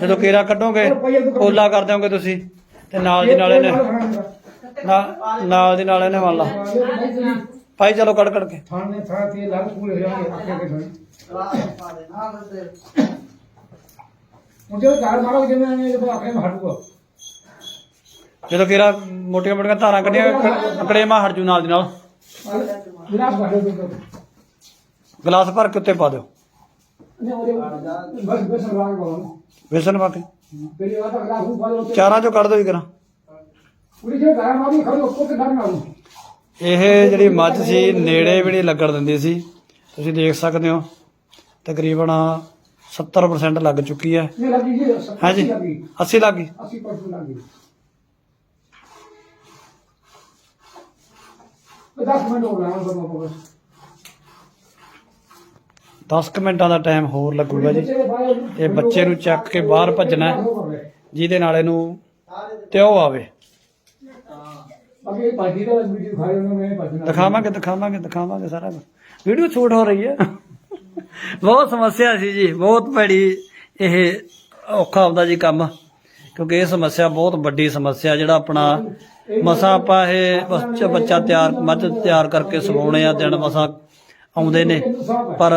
ਜਦੋਂ ਕੇਰਾ ਕੱਢੋਗੇ ਪੋਲਾ ਕਰ ਦਿਓਗੇ ਤੁਸੀਂ। ਤੇ ਨਾਲ ਦੀ ਨਾਲ ਇਹਨੇ ਨਾ- ਨਾਲ ਦੀ ਨਾਲ ਇਹਨੇ ਮੰਨ ਲਾ। ਭਾਈ ਚਲੋ ਕੱਢ ਕੱਢ ਕੇ। ਥਾਣ ਥਾਂ ਤੇ ਲਾਲ ਪੂਰੇ ਹੋ ਜਾਣਗੇ ਆਖਰੇ ਕੇ ਥਣ ਪਾ ਹੁਣ ਜਦੋਂ ਘਰ ਮਾਰੋ ਜਿਵੇਂ ਨੇ ਜਦੋਂ में ਹਟੂਗਾ ਜਦੋਂ ਕੇਰਾ ਮੋਟੀਆਂ ਮੋਟੀਆਂ ਧਾਰਾਂ ਕੱਢੀਆਂ ਅਕੜੇਮਾ ਹਟ ਜੂ ਨਾਲ ਦੀ ਨਾਲ। ਗਲਾਸ ਭਰ ਦਿਓ ਗਲਾਸ ਭਰ ਕੇ ਉੱਤੇ ਪਾ ਦਿਓ। ਨੇ ਉਹਦੇ ਬਸ ਬਸ ਰਵਾਂਗ ਬਾਉਂ ਵੇਸਣ ਪਾ ਕੇ। ਪਹਿਲੀ ਵਾਰ ਤਾਂ ਗਲਾਸ ਨੂੰ ਪਾਲੋ ਚਾਰਾਂ ਚੋਂ ਕੱਢ ਦਿਓ ਜੀ ਕਰਾਂ ਪੂਰੀ ਜੇ ਘਰ ਮਾਰੀ ਖੜੋ ਉੱਪਰ ਤੇ ਘਰ ਮਾਰੂ ਇਹ ਜਿਹੜੀ ਮੱਝ ਸੀ ਨੇੜੇ ਵੀ ਨਹੀਂ ਲੱਗਣ ਦਿੰਦੀ ਸੀ। ਤੁਸੀਂ ਦੇਖ ਸਕਦੇ ਹੋ ਤਕਰੀਬਨ 70% ਲੱਗ ਚੁੱਕੀ ਹੈ। ਹਾਂਜੀ ਲੱਗੀ 80 ਲੱਗ। ਗਈ? 80% ਲੱਗੀ 10 ਮਿੰਟ ਹੋ ਗਏ ਹਨ ਬਸ ਬਸ। 10 ਕੁ ਮਿੰਟਾਂ ਦਾ ਟਾਈਮ ਹੋਰ ਲੱਗੂਗਾ ਜੀ। ਇਹ ਬੱਚੇ ਨੂੰ ਚੱਕ ਕੇ ਬਾਹਰ ਭੱਜਣਾ ਜਿਹਦੇ ਨਾਲ ਇਹਨੂੰ ਤਿਉ ਆਵੇ। ਅਬੇ ਇਹ ਭਾਜੀ ਦਾ ਵੀਡੀਓ ਖਾਈ ਉਹਨਾਂ ਨੇ ਭੱਜਣਾ ਦਿਖਾਵਾਂਗੇ ਦਿਖਾਵਾਂਗੇ ਦਿਖਾਵਾਂਗੇ ਸਾਰਾ ਵੀਡੀਓ ਸ਼ੂਟ ਹੋ ਰਹੀ ਹੈ। ਬਹੁਤ ਸਮੱਸਿਆ ਸੀ ਜੀ ਬਹੁਤ ਭੈੜੀ ਇਹ ਔਖਾ ਹੁੰਦਾ ਜੀ ਕੰਮ ਕਿਉਂਕਿ ਇਹ ਸਮੱਸਿਆ ਬਹੁਤ ਵੱਡੀ ਸਮੱਸਿਆ ਜਿਹੜਾ ਆਪਣਾ ਮਸਾ ਆਪਾਂ ਇਹ ਬੱਚਾ ਬੱਚਾ ਤਿਆਰ ਮੱਝ ਤਿਆਰ ਕਰਕੇ ਸਵਾਉਣੇ ਆ ਦਿਨ ਮਸਾ ਆਉਂਦੇ ਨੇ। ਪਰ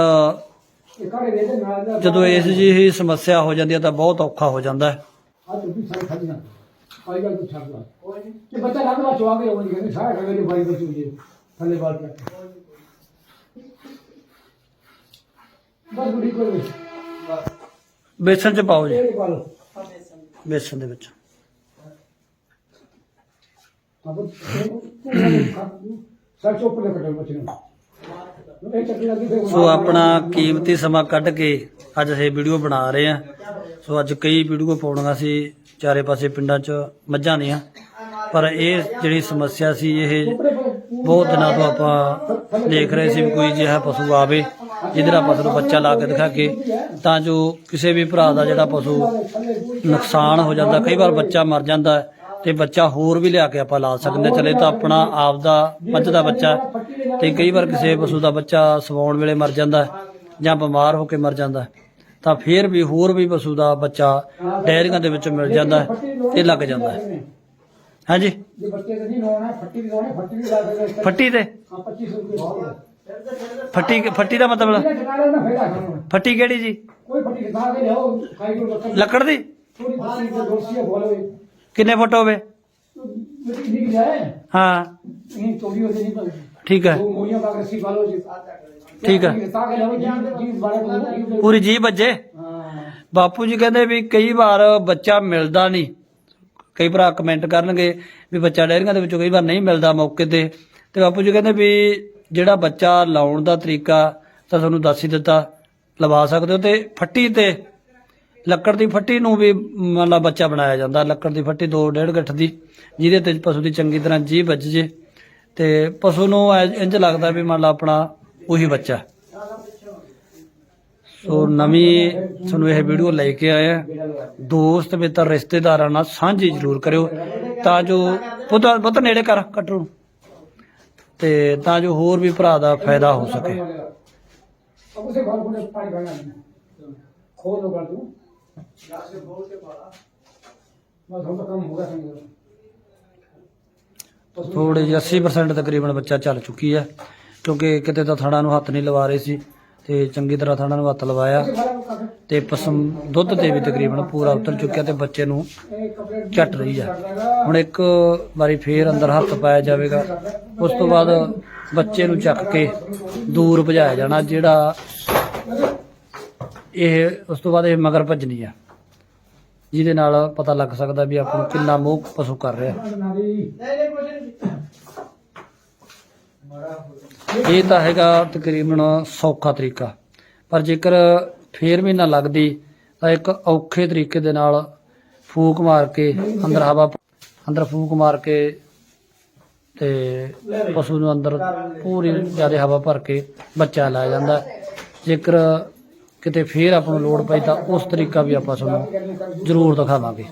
ਜਦੋਂ ਇਸ ਜਿਹੀ ਸਮੱਸਿਆ ਹੋ ਜਾਂਦੀ ਹੈ ਤਾਂ ਬਹੁਤ ਔਖਾ ਹੋ ਜਾਂਦਾ ਹੈ। ਸਾਰੇ ਗੱਲ ਤੂੰ ਛੱਡ ਲਾ ਤੇ ਬੱਚਾ ਲੱਗਦਾ ਚਵਾ ਕੇ ਉਹ ਨਹੀਂ ਸਾਰਾ ਖੜੇ ਦੇ ਬਾਈ ਬੱਚੂ ਜੀ ਥੱਲੇ ਬਾਲ ਕੇ ਬਸ ਬੁੜੀ ਕੋਈ ਬੇਸਣ ਚ ਪਾਓ ਜੀ ਇਹ ਪਾਲੋ ਬੇਸਣ ਦੇ ਵਿੱਚ ਅਬ ਸਰ ਚੋਪ ਲੈ ਕੱਟੋ ਬੱਚੇ ਨੂੰ ਲੱਗੀ ਤੇ ਸੋ ਆਪਣਾ ਕੀਮਤੀ ਸਮਾਂ ਕੱਢ ਕੇ ਅੱਜ ਇਹ ਵੀਡੀਓ ਬਣਾ ਰਹੇ ਆ ਸੋ ਅੱਜ ਕਈ ਵੀਡੀਓ ਪਾਉਣੀਆਂ ਸੀ, ਚਾਰੇ ਪਾਸੇ ਪਿੰਡਾਂ 'ਚ ਮੱਝਾਂ ਦੀਆਂ। ਪਰ ਇਹ ਜਿਹੜੀ ਸਮੱਸਿਆ ਸੀ, ਇਹ ਬਹੁਤ ਦਿਨਾਂ ਤੋਂ ਆਪਾਂ ਦੇਖ ਰਹੇ ਸੀ ਵੀ ਕੋਈ ਜਿਹਾ ਪਸ਼ੂ ਆਵੇ ਜਿਹਦੇ ਨਾਲ ਪਸ਼ੂ ਬੱਚਾ ਲਾ ਕੇ ਦਿਖਾ ਕੇ ਤਾਂ ਜੋ ਕਿਸੇ ਵੀ ਭਰਾ ਦਾ ਜਿਹੜਾ ਪਸ਼ੂ ਨੁਕਸਾਨ ਹੋ ਜਾਂਦਾ, ਕਈ ਵਾਰ ਬੱਚਾ ਮਰ ਜਾਂਦਾ ਹੈ। ਤੇ ਬੱਚਾ ਹੋਰ ਵੀ ਲਿਆ ਕੇ ਆਪਾਂ ਲਾ ਸਕਦੇ ਹਾਂ। ਚਲੇ ਤਾਂ ਆਪਣਾ ਆਪ ਦਾ ਮੱਝ ਦਾ ਬੱਚਾ ਤੇ ਕਈ ਵਾਰ ਕਿਸੇ ਪਸ਼ੂ ਦਾ ਬੱਚਾ ਸਵਾਉਣ ਵੇਲੇ ਮਰ ਜਾਂਦਾ ਹੈ ਜਾਂ ਬਿਮਾਰ ਹੋ ਕੇ ਮਰ ਜਾਂਦਾ ਹੈ ਤਾਂ ਫਿਰ ਵੀ ਹੋਰ ਵੀ ਪਸ਼ੂ ਦਾ ਬੱਚਾ ਡੈਰੀਆਂ ਦੇ ਵਿੱਚ ਮਿਲ ਜਾਂਦਾ ਹੈ ਤੇ ਲੱਗ ਜਾਂਦਾ ਹੈ। ਹਾਂਜੀ? ਜੇ ਬੱਚੇ ਦੇ ਨਹੀਂ ਲਾਉਣਾ ਫੱਟੀ ਵੀ ਲਾਉਣੀ ਫੱਟੀ ਵੀ ਲਾ ਦੇ ਫੱਟੀ ਤੇ ਹਾਂ 2500 ਰੁਪਏ ਬਹੁਤ ਫੱਟੀ ਫੱਟੀ ਦਾ ਮਤਲਬ? ਇਹਦਾ ਟਿਕਾਣੇ ਨਾ ਫਾਇਦਾ ਖਾਣਾ ਫੱਟੀ ਕਿਹੜੀ ਜੀ? ਕੋਈ ਫੱਟੀ ਦਿਖਾ ਕੇ ਲਿਆਓ ਖਾਈ ਕੋ ਬੱਚਾ। ਲੱਕੜ ਦੀ? ਥੋੜੀ ਫੱਟੀ ਦੇ ਦੋਸੀ ਬੋਲੇ ਕਿੰਨੇ ਫੁੱਟ ਹੋਵੇ? ਮਿੱਟੀ ਨਿਕ ਹਾਂ। ਇਹ ਤੋੜੀ ਉਹਦੇ ਨਹੀਂ ਪਈ ਠੀਕ ਹੈ। ਉਹ ਮੋਈਆਂ ਪਾ ਕੇ ਸੀ ਜੀ ਠੀਕ ਹੈ। ਪੂਰੀ ਜੀ ਵੱਜੇ? ਬਾਪੂ ਜੀ ਕਹਿੰਦੇ ਵੀ ਕਈ ਵਾਰ ਬੱਚਾ ਮਿਲਦਾ ਨਹੀਂ। ਕਈ ਭਰਾ ਕਮੈਂਟ ਕਰਨਗੇ ਵੀ ਬੱਚਾ ਡੈਰੀਆਂ ਦੇ ਵਿੱਚੋਂ ਕਈ ਵਾਰ ਨਹੀਂ ਮਿਲਦਾ ਮੌਕੇ ਤੇ। ਤੇ ਬਾਪੂ ਜੀ ਕਹਿੰਦੇ ਵੀ ਜਿਹੜਾ ਬੱਚਾ ਲਾਉਣ ਦਾ ਤਰੀਕਾ ਤਾਂ ਤੁਹਾਨੂੰ ਦੱਸ ਹੀ ਦਿੱਤਾ। ਲਵਾ ਸਕਦੇ ਹੋ ਤੇ ਫੱਟੀ ਤੇ ਲੱਕੜ ਦੀ ਫੱਟੀ ਨੂੰ ਵੀ ਮਤਲਬ ਬੱਚਾ ਬਣਾਇਆ ਜਾਂਦਾ। ਲੱਕੜ ਦੀ ਫੱਟੀ 2 ਡੇਢ ਗੱਠ ਦੀ, ਜਿਹਦੇ ਤੇ ਪਸ਼ੂ ਦੀ ਚੰਗੀ ਤਰ੍ਹਾਂ ਜੀ ਵੱਜ ਜੇ। ਤੇ ਪਸ਼ੂ ਨੂੰ ਇੰਜ ਲੱਗਦਾ ਵੀ ਮਤਲਬ ਆਪਣਾ ਉਹੀ ਬੱਚਾ। ਸੋ ਨਵੀਂ ਤੁਹਾਨੂੰ ਇਹ ਵੀਡੀਓ ਲੈ ਕੇ ਆਇਆ ਦੋਸਤ ਮਿੱਤਰ, ਰਿਸ਼ਤੇਦਾਰਾਂ ਨਾਲ ਸਾਂਝੀ ਜ਼ਰੂਰ ਕਰਿਓ। ਤਾਂ ਜੋ ਪੁੱਤ ਪੁੱਤ ਨੇੜੇ ਕਰ ਕਟਰੂ ਤੇ ਤਾਂ ਜੋ ਹੋਰ ਵੀ ਭਰਾ ਦਾ ਫਾਇਦਾ ਹੋ ਸਕੇ। ਖੋਲ ਲੋ ਕਰ ਤੂੰ ਬਸ ਥੋੜੇ ਜਿਹੇ 80% ਤਕਰੀਬਨ ਬੱਚਾ ਚੱਲ ਚੁੱਕੀ ਹੈ, ਕਿਉਂਕਿ ਕਿਤੇ ਤਾਂ ਥਾਣਾ ਨੂੰ ਹੱਥ ਨਹੀਂ ਲਵਾ ਰਹੇ ਸੀ ਤੇ ਚੰਗੀ ਤਰ੍ਹਾਂ ਥਾਣਾ ਨੂੰ ਹੱਥ ਲਵਾਇਆ ਤੇ ਪਸਮ ਦੁੱਧ ਤੇ ਵੀ ਤਕਰੀਬਨ ਪੂਰਾ ਉਤਰ ਚੁੱਕਿਆ ਤੇ ਬੱਚੇ ਨੂੰ ਝੱਟ ਰਹੀ ਹੈ। ਹੁਣ ਇੱਕ ਵਾਰੀ ਫੇਰ ਅੰਦਰ ਹੱਥ ਪਾਇਆ ਜਾਵੇਗਾ, ਉਸ ਤੋਂ ਬਾਅਦ ਬੱਚੇ ਨੂੰ ਚੱਕ ਕੇ ਦੂਰ ਭਜਾਇਆ ਜਾਣਾ, ਜਿਹੜਾ ਇਹ ਉਸ ਤੋਂ ਬਾਅਦ ਇਹ ਮਗਰ ਭੱਜਣੀ ਆ। ਜਿਹਦੇ ਨਾਲ ਪਤਾ ਲੱਗ ਸਕਦਾ ਵੀ ਆਪਾਂ ਨੂੰ ਕਿੰਨਾ ਮੋਹ ਪਸ਼ੂ ਕਰ ਰਿਹਾ। ਇਹ ਤਾਂ ਹੈਗਾ ਤਕਰੀਬਨ ਸੌਖਾ ਤਰੀਕਾ। ਪਰ ਜੇਕਰ ਫੇਰ ਵੀ ਨਾ ਲੱਗਦੀ, ਤਾਂ ਇੱਕ ਔਖੇ ਤਰੀਕੇ ਦੇ ਨਾਲ ਫੂਕ ਮਾਰ ਕੇ ਅੰਦਰ ਹਵਾ ਅੰਦਰ ਫੂਕ ਮਾਰ ਕੇ ਤੇ ਪਸ਼ੂ ਨੂੰ ਅੰਦਰ ਪੂਰੀ ਜ਼ਿਆਦਾ ਹਵਾ ਭਰ ਕੇ ਬੱਚਾ ਲਾਇਆ ਜਾਂਦਾ। ਜੇਕਰ ਕਿਤੇ ਫੇਰ ਆਪਾਂ ਨੂੰ ਲੋੜ ਪਈ ਤਾਂ ਉਸ ਤਰੀਕਾ ਵੀ ਆਪਾਂ ਤੁਹਾਨੂੰ ਜ਼ਰੂਰ ਦਿਖਾਵਾਂਗੇ।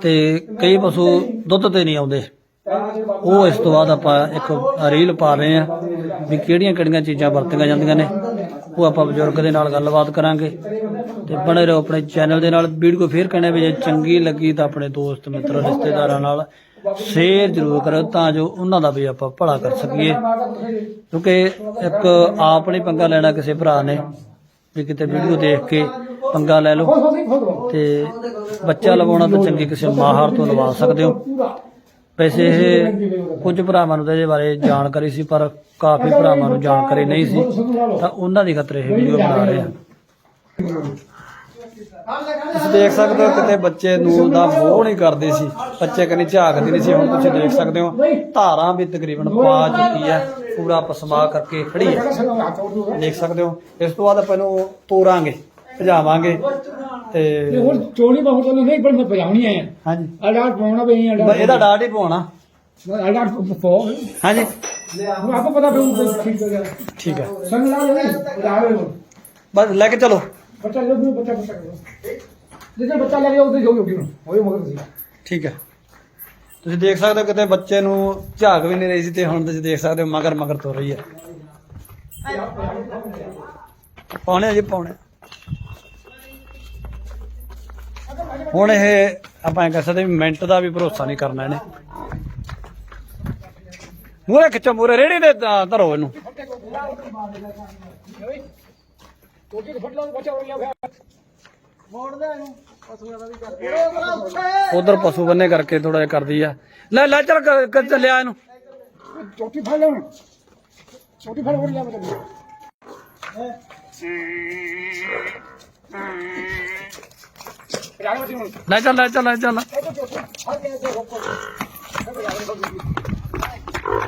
ਤੇ ਕਈ ਪਸ਼ੂ ਦੁੱਧ ਤੇ ਨਹੀਂ ਆਉਂਦੇ। ਉਹ ਇਸ ਤੋਂ ਬਾਅਦ ਆਪਾਂ ਇੱਕ ਰੀਲ ਪਾ ਰਹੇ ਆ ਵੀ ਕਿਹੜੀਆਂ ਕਿਹੜੀਆਂ ਚੀਜ਼ਾਂ ਵਰਤੀਆਂ ਜਾਂਦੀਆਂ ਨੇ। ਉਹ ਆਪਾਂ ਬਜ਼ੁਰਗ ਦੇ ਨਾਲ ਗੱਲਬਾਤ ਕਰਾਂਗੇ ਤੇ ਬਣੇ ਰਹੋ ਆਪਣੇ ਚੈਨਲ ਦੇ ਨਾਲ। ਵੀਡੀਓ ਫੇਰ ਕਹਿੰਦੇ ਵੀ ਜੇ ਚੰਗੀ ਲੱਗੀ ਤਾਂ ਆਪਣੇ ਦੋਸਤ ਮਿੱਤਰ ਰਿਸ਼ਤੇਦਾਰਾਂ ਨਾਲ ਸ਼ੇਅਰ ਜ਼ਰੂਰ ਕਰੋ ਤਾਂ ਜੋ ਉਹਨਾਂ ਦਾ ਵੀ ਆਪਾਂ ਭਲਾ ਕਰ ਸਕੀਏ। ਕਿਉਂਕਿ ਇੱਕ ਆਪ ਨੇ ਪੰਗਾ ਲੈਣਾ ਕਿਸੇ ਭਰਾ ਨੇ। ਵੀ ਕਿਤੇ ਵੀਡੀਓ ਦੇਖ ਕੇ ਪੰਗਾ ਲੈ ਲਓ। ਖੋਦ ਤੇ ਬੱਚਾ ਲਵਾਉਣਾ ਤਾਂ ਚੰਗੇ ਕਿਸੇ ਮਾਹਰ ਤੋਂ ਲਵਾ ਸਕਦੇ ਹੋ। ਵੈਸੇ ਇਹ ਕੁਝ ਭਰਾਵਾਂ ਨੂੰ ਤਾਂ ਇਹਦੇ ਬਾਰੇ ਜਾਣਕਾਰੀ ਸੀ, ਪਰ ਕਾਫੀ ਭਰਾਵਾਂ ਨੂੰ ਜਾਣਕਾਰੀ ਨਹੀਂ ਸੀ। ਤਾਂ ਉਹਨਾਂ ਦੀ ਖਾਤਰ ਇਹ ਵੀਡੀਓ ਬਣਾ ਰਹੇ ਹਾਂ। ਤੁਸੀਂ ਦੇਖ ਸਕਦੇ ਹੋ ਕਿਤੇ ਬੱਚੇ ਨੂੰ ਦਾ ਮੋਹ ਨਹੀਂ ਕਰਦੇ ਸੀ। ਬੱਚੇ ਕਨੀ ਝਾਕਦੇ ਨਹੀਂ ਸੀ। ਹੁਣ ਤੁਸੀਂ ਦੇਖ ਸਕਦੇ ਹੋ ਧਾਰਾਂ ਵੀ ਤਕਰੀਬਨ ਪਾ ਚੁੱਕੀ ਹੈ। ਪੂਰਾ ਪਸਮਾ ਕਰਕੇ ਖੜੀ ਹੈ। ਦੇਖ ਸਕਦੇ ਹੋ ਇਸ ਤੋਂ ਬਾਅਦ ਆਪਾਂ ਇਹਨੂੰ ਤੋਰਾਂਗੇ ਭਜਾਵਾਂਗੇ ਤੇ ਹੁਣ ਚੋਣੀ ਬਹੁਤ ਤਾਂ ਨਹੀਂ ਪਰ ਮੈਂ ਭਜਾਉਣੀ ਹੈ ਹਾਂਜੀ। ਅਡਾਟ ਪਾਉਣਾ ਵੀ ਬ- ਅਡਾਟ ਇਹਦਾ ਡਾਟ ਹੀ ਪਵਾਉਣਾ। ਅਡਾਟ ਪੋ ਹਾਂਜੀ। ਹੁਣ ਪਤਾ ਫਿਰ ਠੀਕ ਹੋ ਗਿਆ। ਠੀਕ ਹੈ। ਸੰਗ ਲਾ ਲੈ ਬਸ ਲੈ ਕੇ ਚਲੋ। ਬੱਚਾ ਲੈ ਲਓ, ਬੱਚਾ ਬੱਚਾ ਜਿੱਦਾਂ ਬੱਚਾ ਲੈ ਗਿਆ ਉਹਦੇ ਜੋ ਹੋਗੀ ਹੋਏ ਮਗਰ ਸੀ। ਠੀਕ ਹੈ। ਤੁਸੀਂ ਦੇਖ ਸਕਦੇ ਹੋ ਕਿਤੇ ਬੱਚੇ ਨੂੰ ਝਾਕ ਵੀ ਨਹੀਂ ਰਹੀ ਸੀ ਤੇ ਹੁਣ ਤੁਸੀਂ ਦੇਖ ਸਕਦੇ ਹੋ ਮਗਰ ਮਗਰ ਤੁਰ ਰਹੀ ਹੈ। ਪਾਉਣੇ ਜੀ, ਪਾਉਣੇ ਹੁਣ ਇਹ ਆਪਾਂ ਇਹ ਕਹਿ ਸਕਦੇ ਵੀ ਮਿੰਟ ਦਾ ਵੀ ਭਰੋਸਾ ਨਹੀਂ ਕਰਨਾ ਇਹਨੇ। ਮੂਰੇ ਖਿੱਚੋ ਮੂਰੇ ਰੇੜੀ ਦੇ ਧਰੋ ਇਹਨੂੰ। ਕੋਟੀ ਫਟ ਲਾ ਬੱਚਾ ਹੋ ਗਿਆ ਮੋੜ ਦੇ ਇਹਨੂੰ ਪਸ਼ੂਆਂ ਦਾ ਵੀ ਕਰ ਉਧਰ ਪਸ਼ੂ ਬੰਨੇ ਕਰਕੇ ਥੋੜਾ ਜਿਹਾ ਕਰਦੀ ਆ। ਲੈ ਲੈ ਚੱਲ ਕ- ਕ- ਚੱਲਿਆ ਇਹਨੂੰ। ਚੋਟੀ ਫੜ ਲੈ ਹੁਣ। ਚੋਟੀ ਫੜ ਹੋ ਲਿਆ ਬੱਚਾ ਯਾਰ ਬੱਚੇ ਹੁਣ। ਲੈ ਚੱਲ ਲੈ ਚੱਲ ਲੈ ਚੱਲ।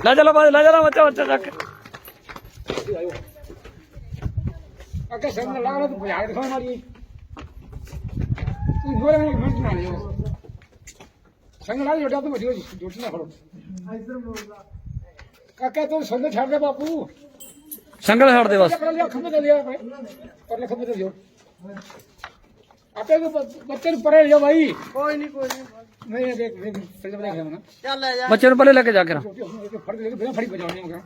ਲੈ ਚੱਲ ਬਾਜ ਲੈ ਚੱਲ ਬੱਚਾ ਬੱਚਾ ਚੱਕ। ਲਾ ਲਾ ਤੂੰ ਸੰਗ ਲਾ ਤੂੰ ਕਾਕਾ ਤੂੰ ਛੱਡ ਦੇ ਬਾਪੂ। ਸੰਗਲ ਛੱਡ ਦੇ ਬਸ। ਕਰ ਲਿਆ ਖੰਭੇ ਤੇ ਲਿਆ ਭਾਈ। ਕਰ ਲੈ ਖੰਭੇ ਤੇ ਲਿਓ। ਆਪੇ ਨੂੰ ਬੱਚੇ ਨੂੰ ਪਰੇ ਲਿਓ ਭਾਈ ਕੋਈ ਨਹੀਂ ਕੋਈ ਨਹੀਂ ਨਹੀਂ ਇਹ ਦੇਖ ਦੇਖ ਫਿਰ ਬਣਾ ਗਿਆ ਨਾ ਚੱਲ ਲੈ ਜਾ। ਬੱਚੇ ਨੂੰ ਪਹਿਲੇ ਲੈ ਕੇ ਜਾ ਕੇ ਨਾ। ਫੜ ਕੇ ਬਿਨਾ ਫੜੀ ਬਜਾਉਣੀ ਮਗਾ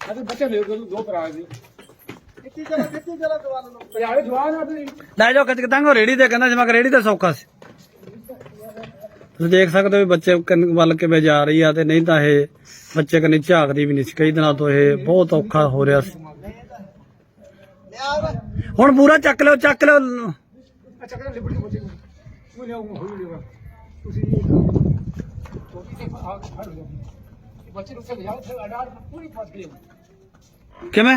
ਅਦਰ ਬੱਚੇ ਲਿਓ ਦੋ ਭਰਾ ਜੀ ਕਿੱਤੀ ਚਲਾ ਕਿੱਤੀ ਚਲਾ ਜਵਾਨ ਲੈ ਜਾਓ ਰੇੜੀ ਤੇ ਕਹਿੰਦਾ ਕਿ ਰੇੜੀ ਤੇ ਸੌਖਾ ਸੀ। ਤੁਸੀਂ ਦੇਖ ਸਕਦੇ ਹੋ ਵੀ ਬੱਚੇ ਕੰਨ ਵੱਲ ਕਿਵੇਂ ਜਾ ਰਹੀ ਆ ਤੇ ਨਹੀਂ ਤਾਂ ਇਹ ਬੱਚੇ ਕੰਨੀ ਝਾਕਦੀ ਵੀ ਨਹੀਂ ਸੀ। ਕਈ ਦਿਨਾਂ ਤੋਂ ਇਹ ਬਹੁਤ ਔਖਾ ਹੋ ਰਿਹਾ ਸੀ। ਹੁਣ ਪੂਰਾ ਚੱਕ ਲਿਓ ਚੱਕ ਲਿਓ। ਲਿਬੜੀ ਬੱਚੇ ਨੂੰ ਉਹ ਹੋਈ ਤੁਸੀਂ ਬੱਚੇ ਨੂੰ ਅਡਾਰ ਪੂਰੀ ਫਸ ਗਈ ਕਿਵੇਂ?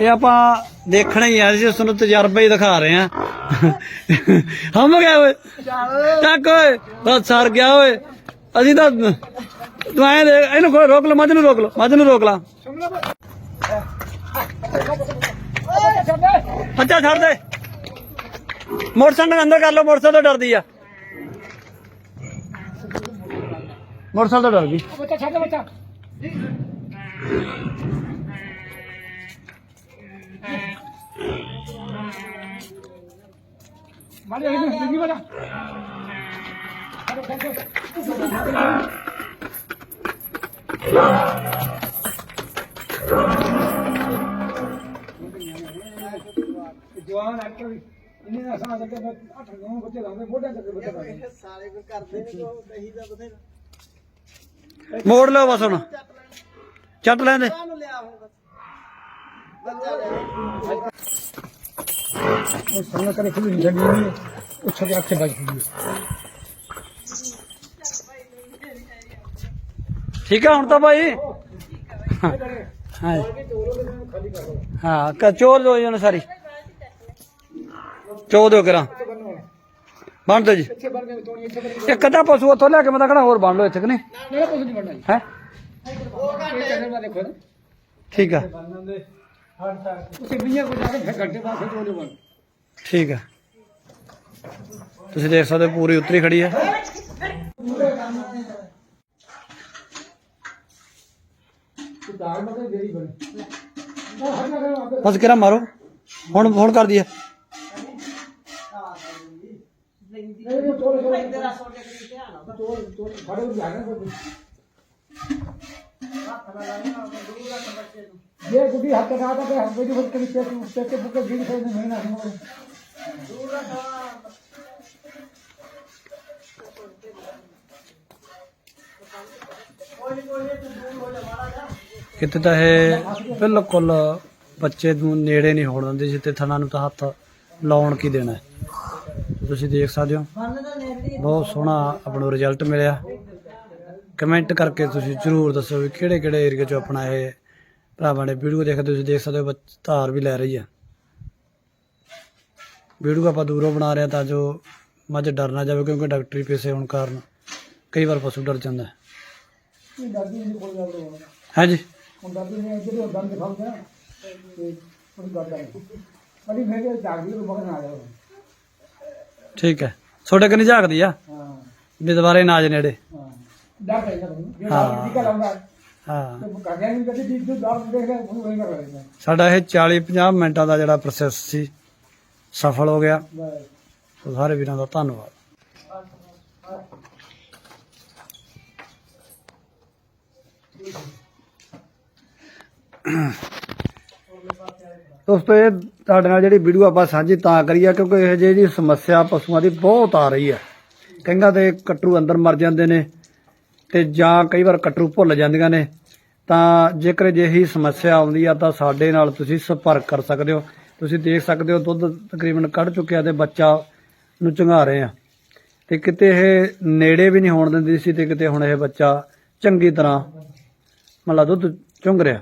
ਇਹ ਆਪਾਂ ਦੇਖਣਾ ਹੀ ਆ ਜੀ ਤੁਹਾਨੂੰ ਤਜਰਬਾ ਹੀ ਦਿਖਾ ਰਹੇ ਆ ਹਮ ਗਿਆ ਓਏ। ਚੱਕ ਓਏ, ਬਸ ਸਰ ਗਿਆ ਓਏ। ਅਸੀਂ ਤਾਂ ਤੂੰ ਐ ਇਹਨੂੰ ਕੋਈ ਰੋਕ ਲਓ ਮੱਝ ਨੂੰ ਰੋਕ ਲਓ ਮੱਝ ਨੂੰ ਰੋਕ ਲਾ। ਬੱਚਾ ਛੱਡ ਦੇ। ਮੋਟਰਸਾਈਕਲ ਅੰਦਰ ਕਰ ਲਓ, ਮੋਟਰਸਾਈਕਲ ਤੋਂ ਡਰਦੀ ਆ। ਮੋਟਰਸਾਈਕਲ ਤੋਂ ਡਰ ਗਈ ਬੱਚਾ ਛੱਡ ਬੱਚਾ। ਮਾਰੇ ਇਹ ਨਹੀਂ ਬੜਾ ਜਵਾਨ ਐਕਟਰ ਇਹਨੇ ਨਾ ਸਾਹ ਕਰਕੇ ਮੈਂ ਅੱਠ ਨੌ ਬੱਚੇ ਲਾਉਂਦੇ ਮੋਢਿਆਂ ਤੱਕ ਬੱਚੇ ਲਾਉਂਦੇ। ਸਾਰੇ ਕੋਈ ਕਰਦੇ ਨੇ ਕੋ ਦਹੀਂ ਦਾ ਬਥੇਰਾ। ਮੋੜ ਲਿਓ ਬਸ ਹੁਣ। ਚੱਟ ਲੈਣ। ਚੱਟ ਲੈਂਦੇ ਲਿਆ ਹੁਣ ਬਸ। ਬੱਚਾ ਲਿਆ ਉਹ ਕਰੇ ਖੁੱਲੀ ਨਹੀਂ ਛੱਡੀ ਉਹ ਛੱਡ ਅੱਖੇ ਵੱਜ ਗਈ ਠੀਕ ਆ ਹੁਣ ਤਾਂ ਭਾਈ? ਹਾਂ। ਹਾਂ ਦੋ ਕ ਚੋਰ ਦੋ ਜਣ ਸਾਰੀ। ਚੋ ਦਿਓ ਕਰਾਂ। ਬੰਨ ਦੋ ਜੀ। ਬਣ ਬਣ ਇੱਕ ਅੱਧਾ ਪਸ਼ੂ ਉੱਥੋਂ ਲੈ ਕੇ ਮੈਂ ਤਾਂ ਕਹਣਾ ਹੋਰ ਬੰਨ ਲਓ ਇੱਥੇ ਕਿ ਨਹੀਂ? ਮੇਰਾ ਕੁਝ ਨਹੀਂ ਬਣਨਾ ਜੀ। ਹੈ? ਇਹ ਠੀਕ ਆ। ਠੀਕ ਆ। ਤੁਸੀਂ ਦੇਖ ਸਕਦੇ ਹੋ ਪੂਰੀ ਉਤਰੀ ਖੜੀ ਹੈ ਬਸ ਕਿਰਾ ਮਾਰੋ? ਹੁਣ ਹੁਣ ਕਰ ਦਈਏ ये गुडी हाथ का था कि हम भी बहुत कभी चेक चेक के बुक गिर से नहीं ना हम ਕਿਤੇ ਤਾਂ ਇਹ ਬਿਲਕੁਲ ਬੱਚੇ ਨੂੰ ਨੇੜੇ ਨਹੀਂ ਹੋਣ ਦਿੰਦੇ ਜਿੱਤੇ ਥਣਾ ਨੂੰ ਤਾਂ ਹੱਥ ਲਾਉਣ ਕੀ ਦੇਣਾ ਹੈ। ਤੁਸੀਂ ਦੇਖ ਸਕਦੇ ਹੋ ਬਹੁਤ ਸੋਹਣਾ ਆਪਣਾ ਨੂੰ ਰਿਜ਼ਲਟ ਮਿਲਿਆ ਕਮੈਂਟ ਕਰਕੇ ਤੁਸੀਂ ਜ਼ਰੂਰ ਦੱਸੋ ਵੀ ਕਿਹੜੇ ਕਿਹੜੇ ਏਰੀਆ 'ਚ ਆਪਣਾ ਇਹ ਭਰਾਵਾਂ ਨੇ ਵੀਡੀਓ ਦੇਖਦੇ ਤੁਸੀਂ ਦੇਖ ਸਕਦੇ ਹੋ ਧਾਰ ਵੀ ਲੈ ਰਹੀ ਆ। ਵੀਡੀਓ ਆਪਾਂ ਦੂਰੋਂ ਬਣਾ ਰਹੇ ਤਾਂ ਜੋ ਮੱਝ ਡਰ ਨਾ ਜਾਵੇ ਕਿਉਂਕਿ ਡਾਕਟਰੀ ਪੈਸੇ ਹੋਣ ਕਾਰਨ ਕਈ ਵਾਰ ਪਸ਼ੂ ਡਰ ਜਾਂਦਾ ਹੈ। ਠੀਕ ਹੈ। ਤੁਹਾਡੇ ਕਨੀ ਝਾਕਦੀ ਆ? ਹਾਂ। ਨਾਜ ਨੇੜੇ। डर रहेगा तुम ये हाँ। दादी का लंबा ਹਾਂ तो कहने नहीं करती बीच में दाल देख रहे वो वही कर रहे हैं ਸਾਡਾ ਇਹ 40 50 ਮਿੰਟਾਂ ਦਾ ਜਿਹੜਾ ਪ੍ਰੋਸੈਸ ਸੀ ਸਫਲ ਹੋ ਗਿਆ बस ਸੋ ਸਾਰੇ ਵੀਰਾਂ ਦਾ ਧੰਨਵਾਦ ਦੋਸਤੋ ਇਹ ਤੁਹਾਡੇ ਨਾਲ ਜਿਹੜੀ ਵੀਡੀਓ ਆਪਾਂ ਸਾਂਝੀ ਤਾਂ ਕਰੀ ਆ ਕਿਉਂਕਿ ਇਹ ਜਿਹੜੀ ਸਮੱਸਿਆ ਪਸ਼ੂਆਂ ਦੀ ਬਹੁਤ ਆ ਰਹੀ ਹੈ ਕਈਆਂ ਦੇ ਕਟਰੂ ਅੰਦਰ ਮਰ ਜਾਂਦੇ ਨੇ ਤੇ ਜਾਂ ਕਈ ਵਾਰ ਕਟਰੂ ਭੁੱਲ ਜਾਂਦੀਆਂ ਨੇ, ਤਾਂ ਜੇਕਰ ਅਜਿਹੀ ਸਮੱਸਿਆ ਆਉਂਦੀ ਆ ਤਾਂ ਸਾਡੇ ਨਾਲ ਤੁਸੀਂ ਸੰਪਰਕ ਕਰ ਸਕਦੇ ਹੋ। ਤੁਸੀਂ ਦੇਖ ਸਕਦੇ ਹੋ, ਦੁੱਧ ਤਕਰੀਬਨ ਕੱਢ ਚੁੱਕਿਆ ਤੇ ਬੱਚਾ ਨੂੰ ਚੰਗਾ ਰਹੇ ਆ। ਤੇ ਕਿਤੇ ਇਹ ਨੇੜੇ ਵੀ ਨਹੀਂ ਹੋਣ ਦਿੰਦੀ ਸੀ ਤੇ ਕਿਤੇ ਹੁਣ ਇਹ ਬੱਚਾ ਚੰਗੀ ਤਰ੍ਹਾਂ ਮਤਲਬ ਦੁੱਧ ਚੁੰਗ ਰਿਹਾ।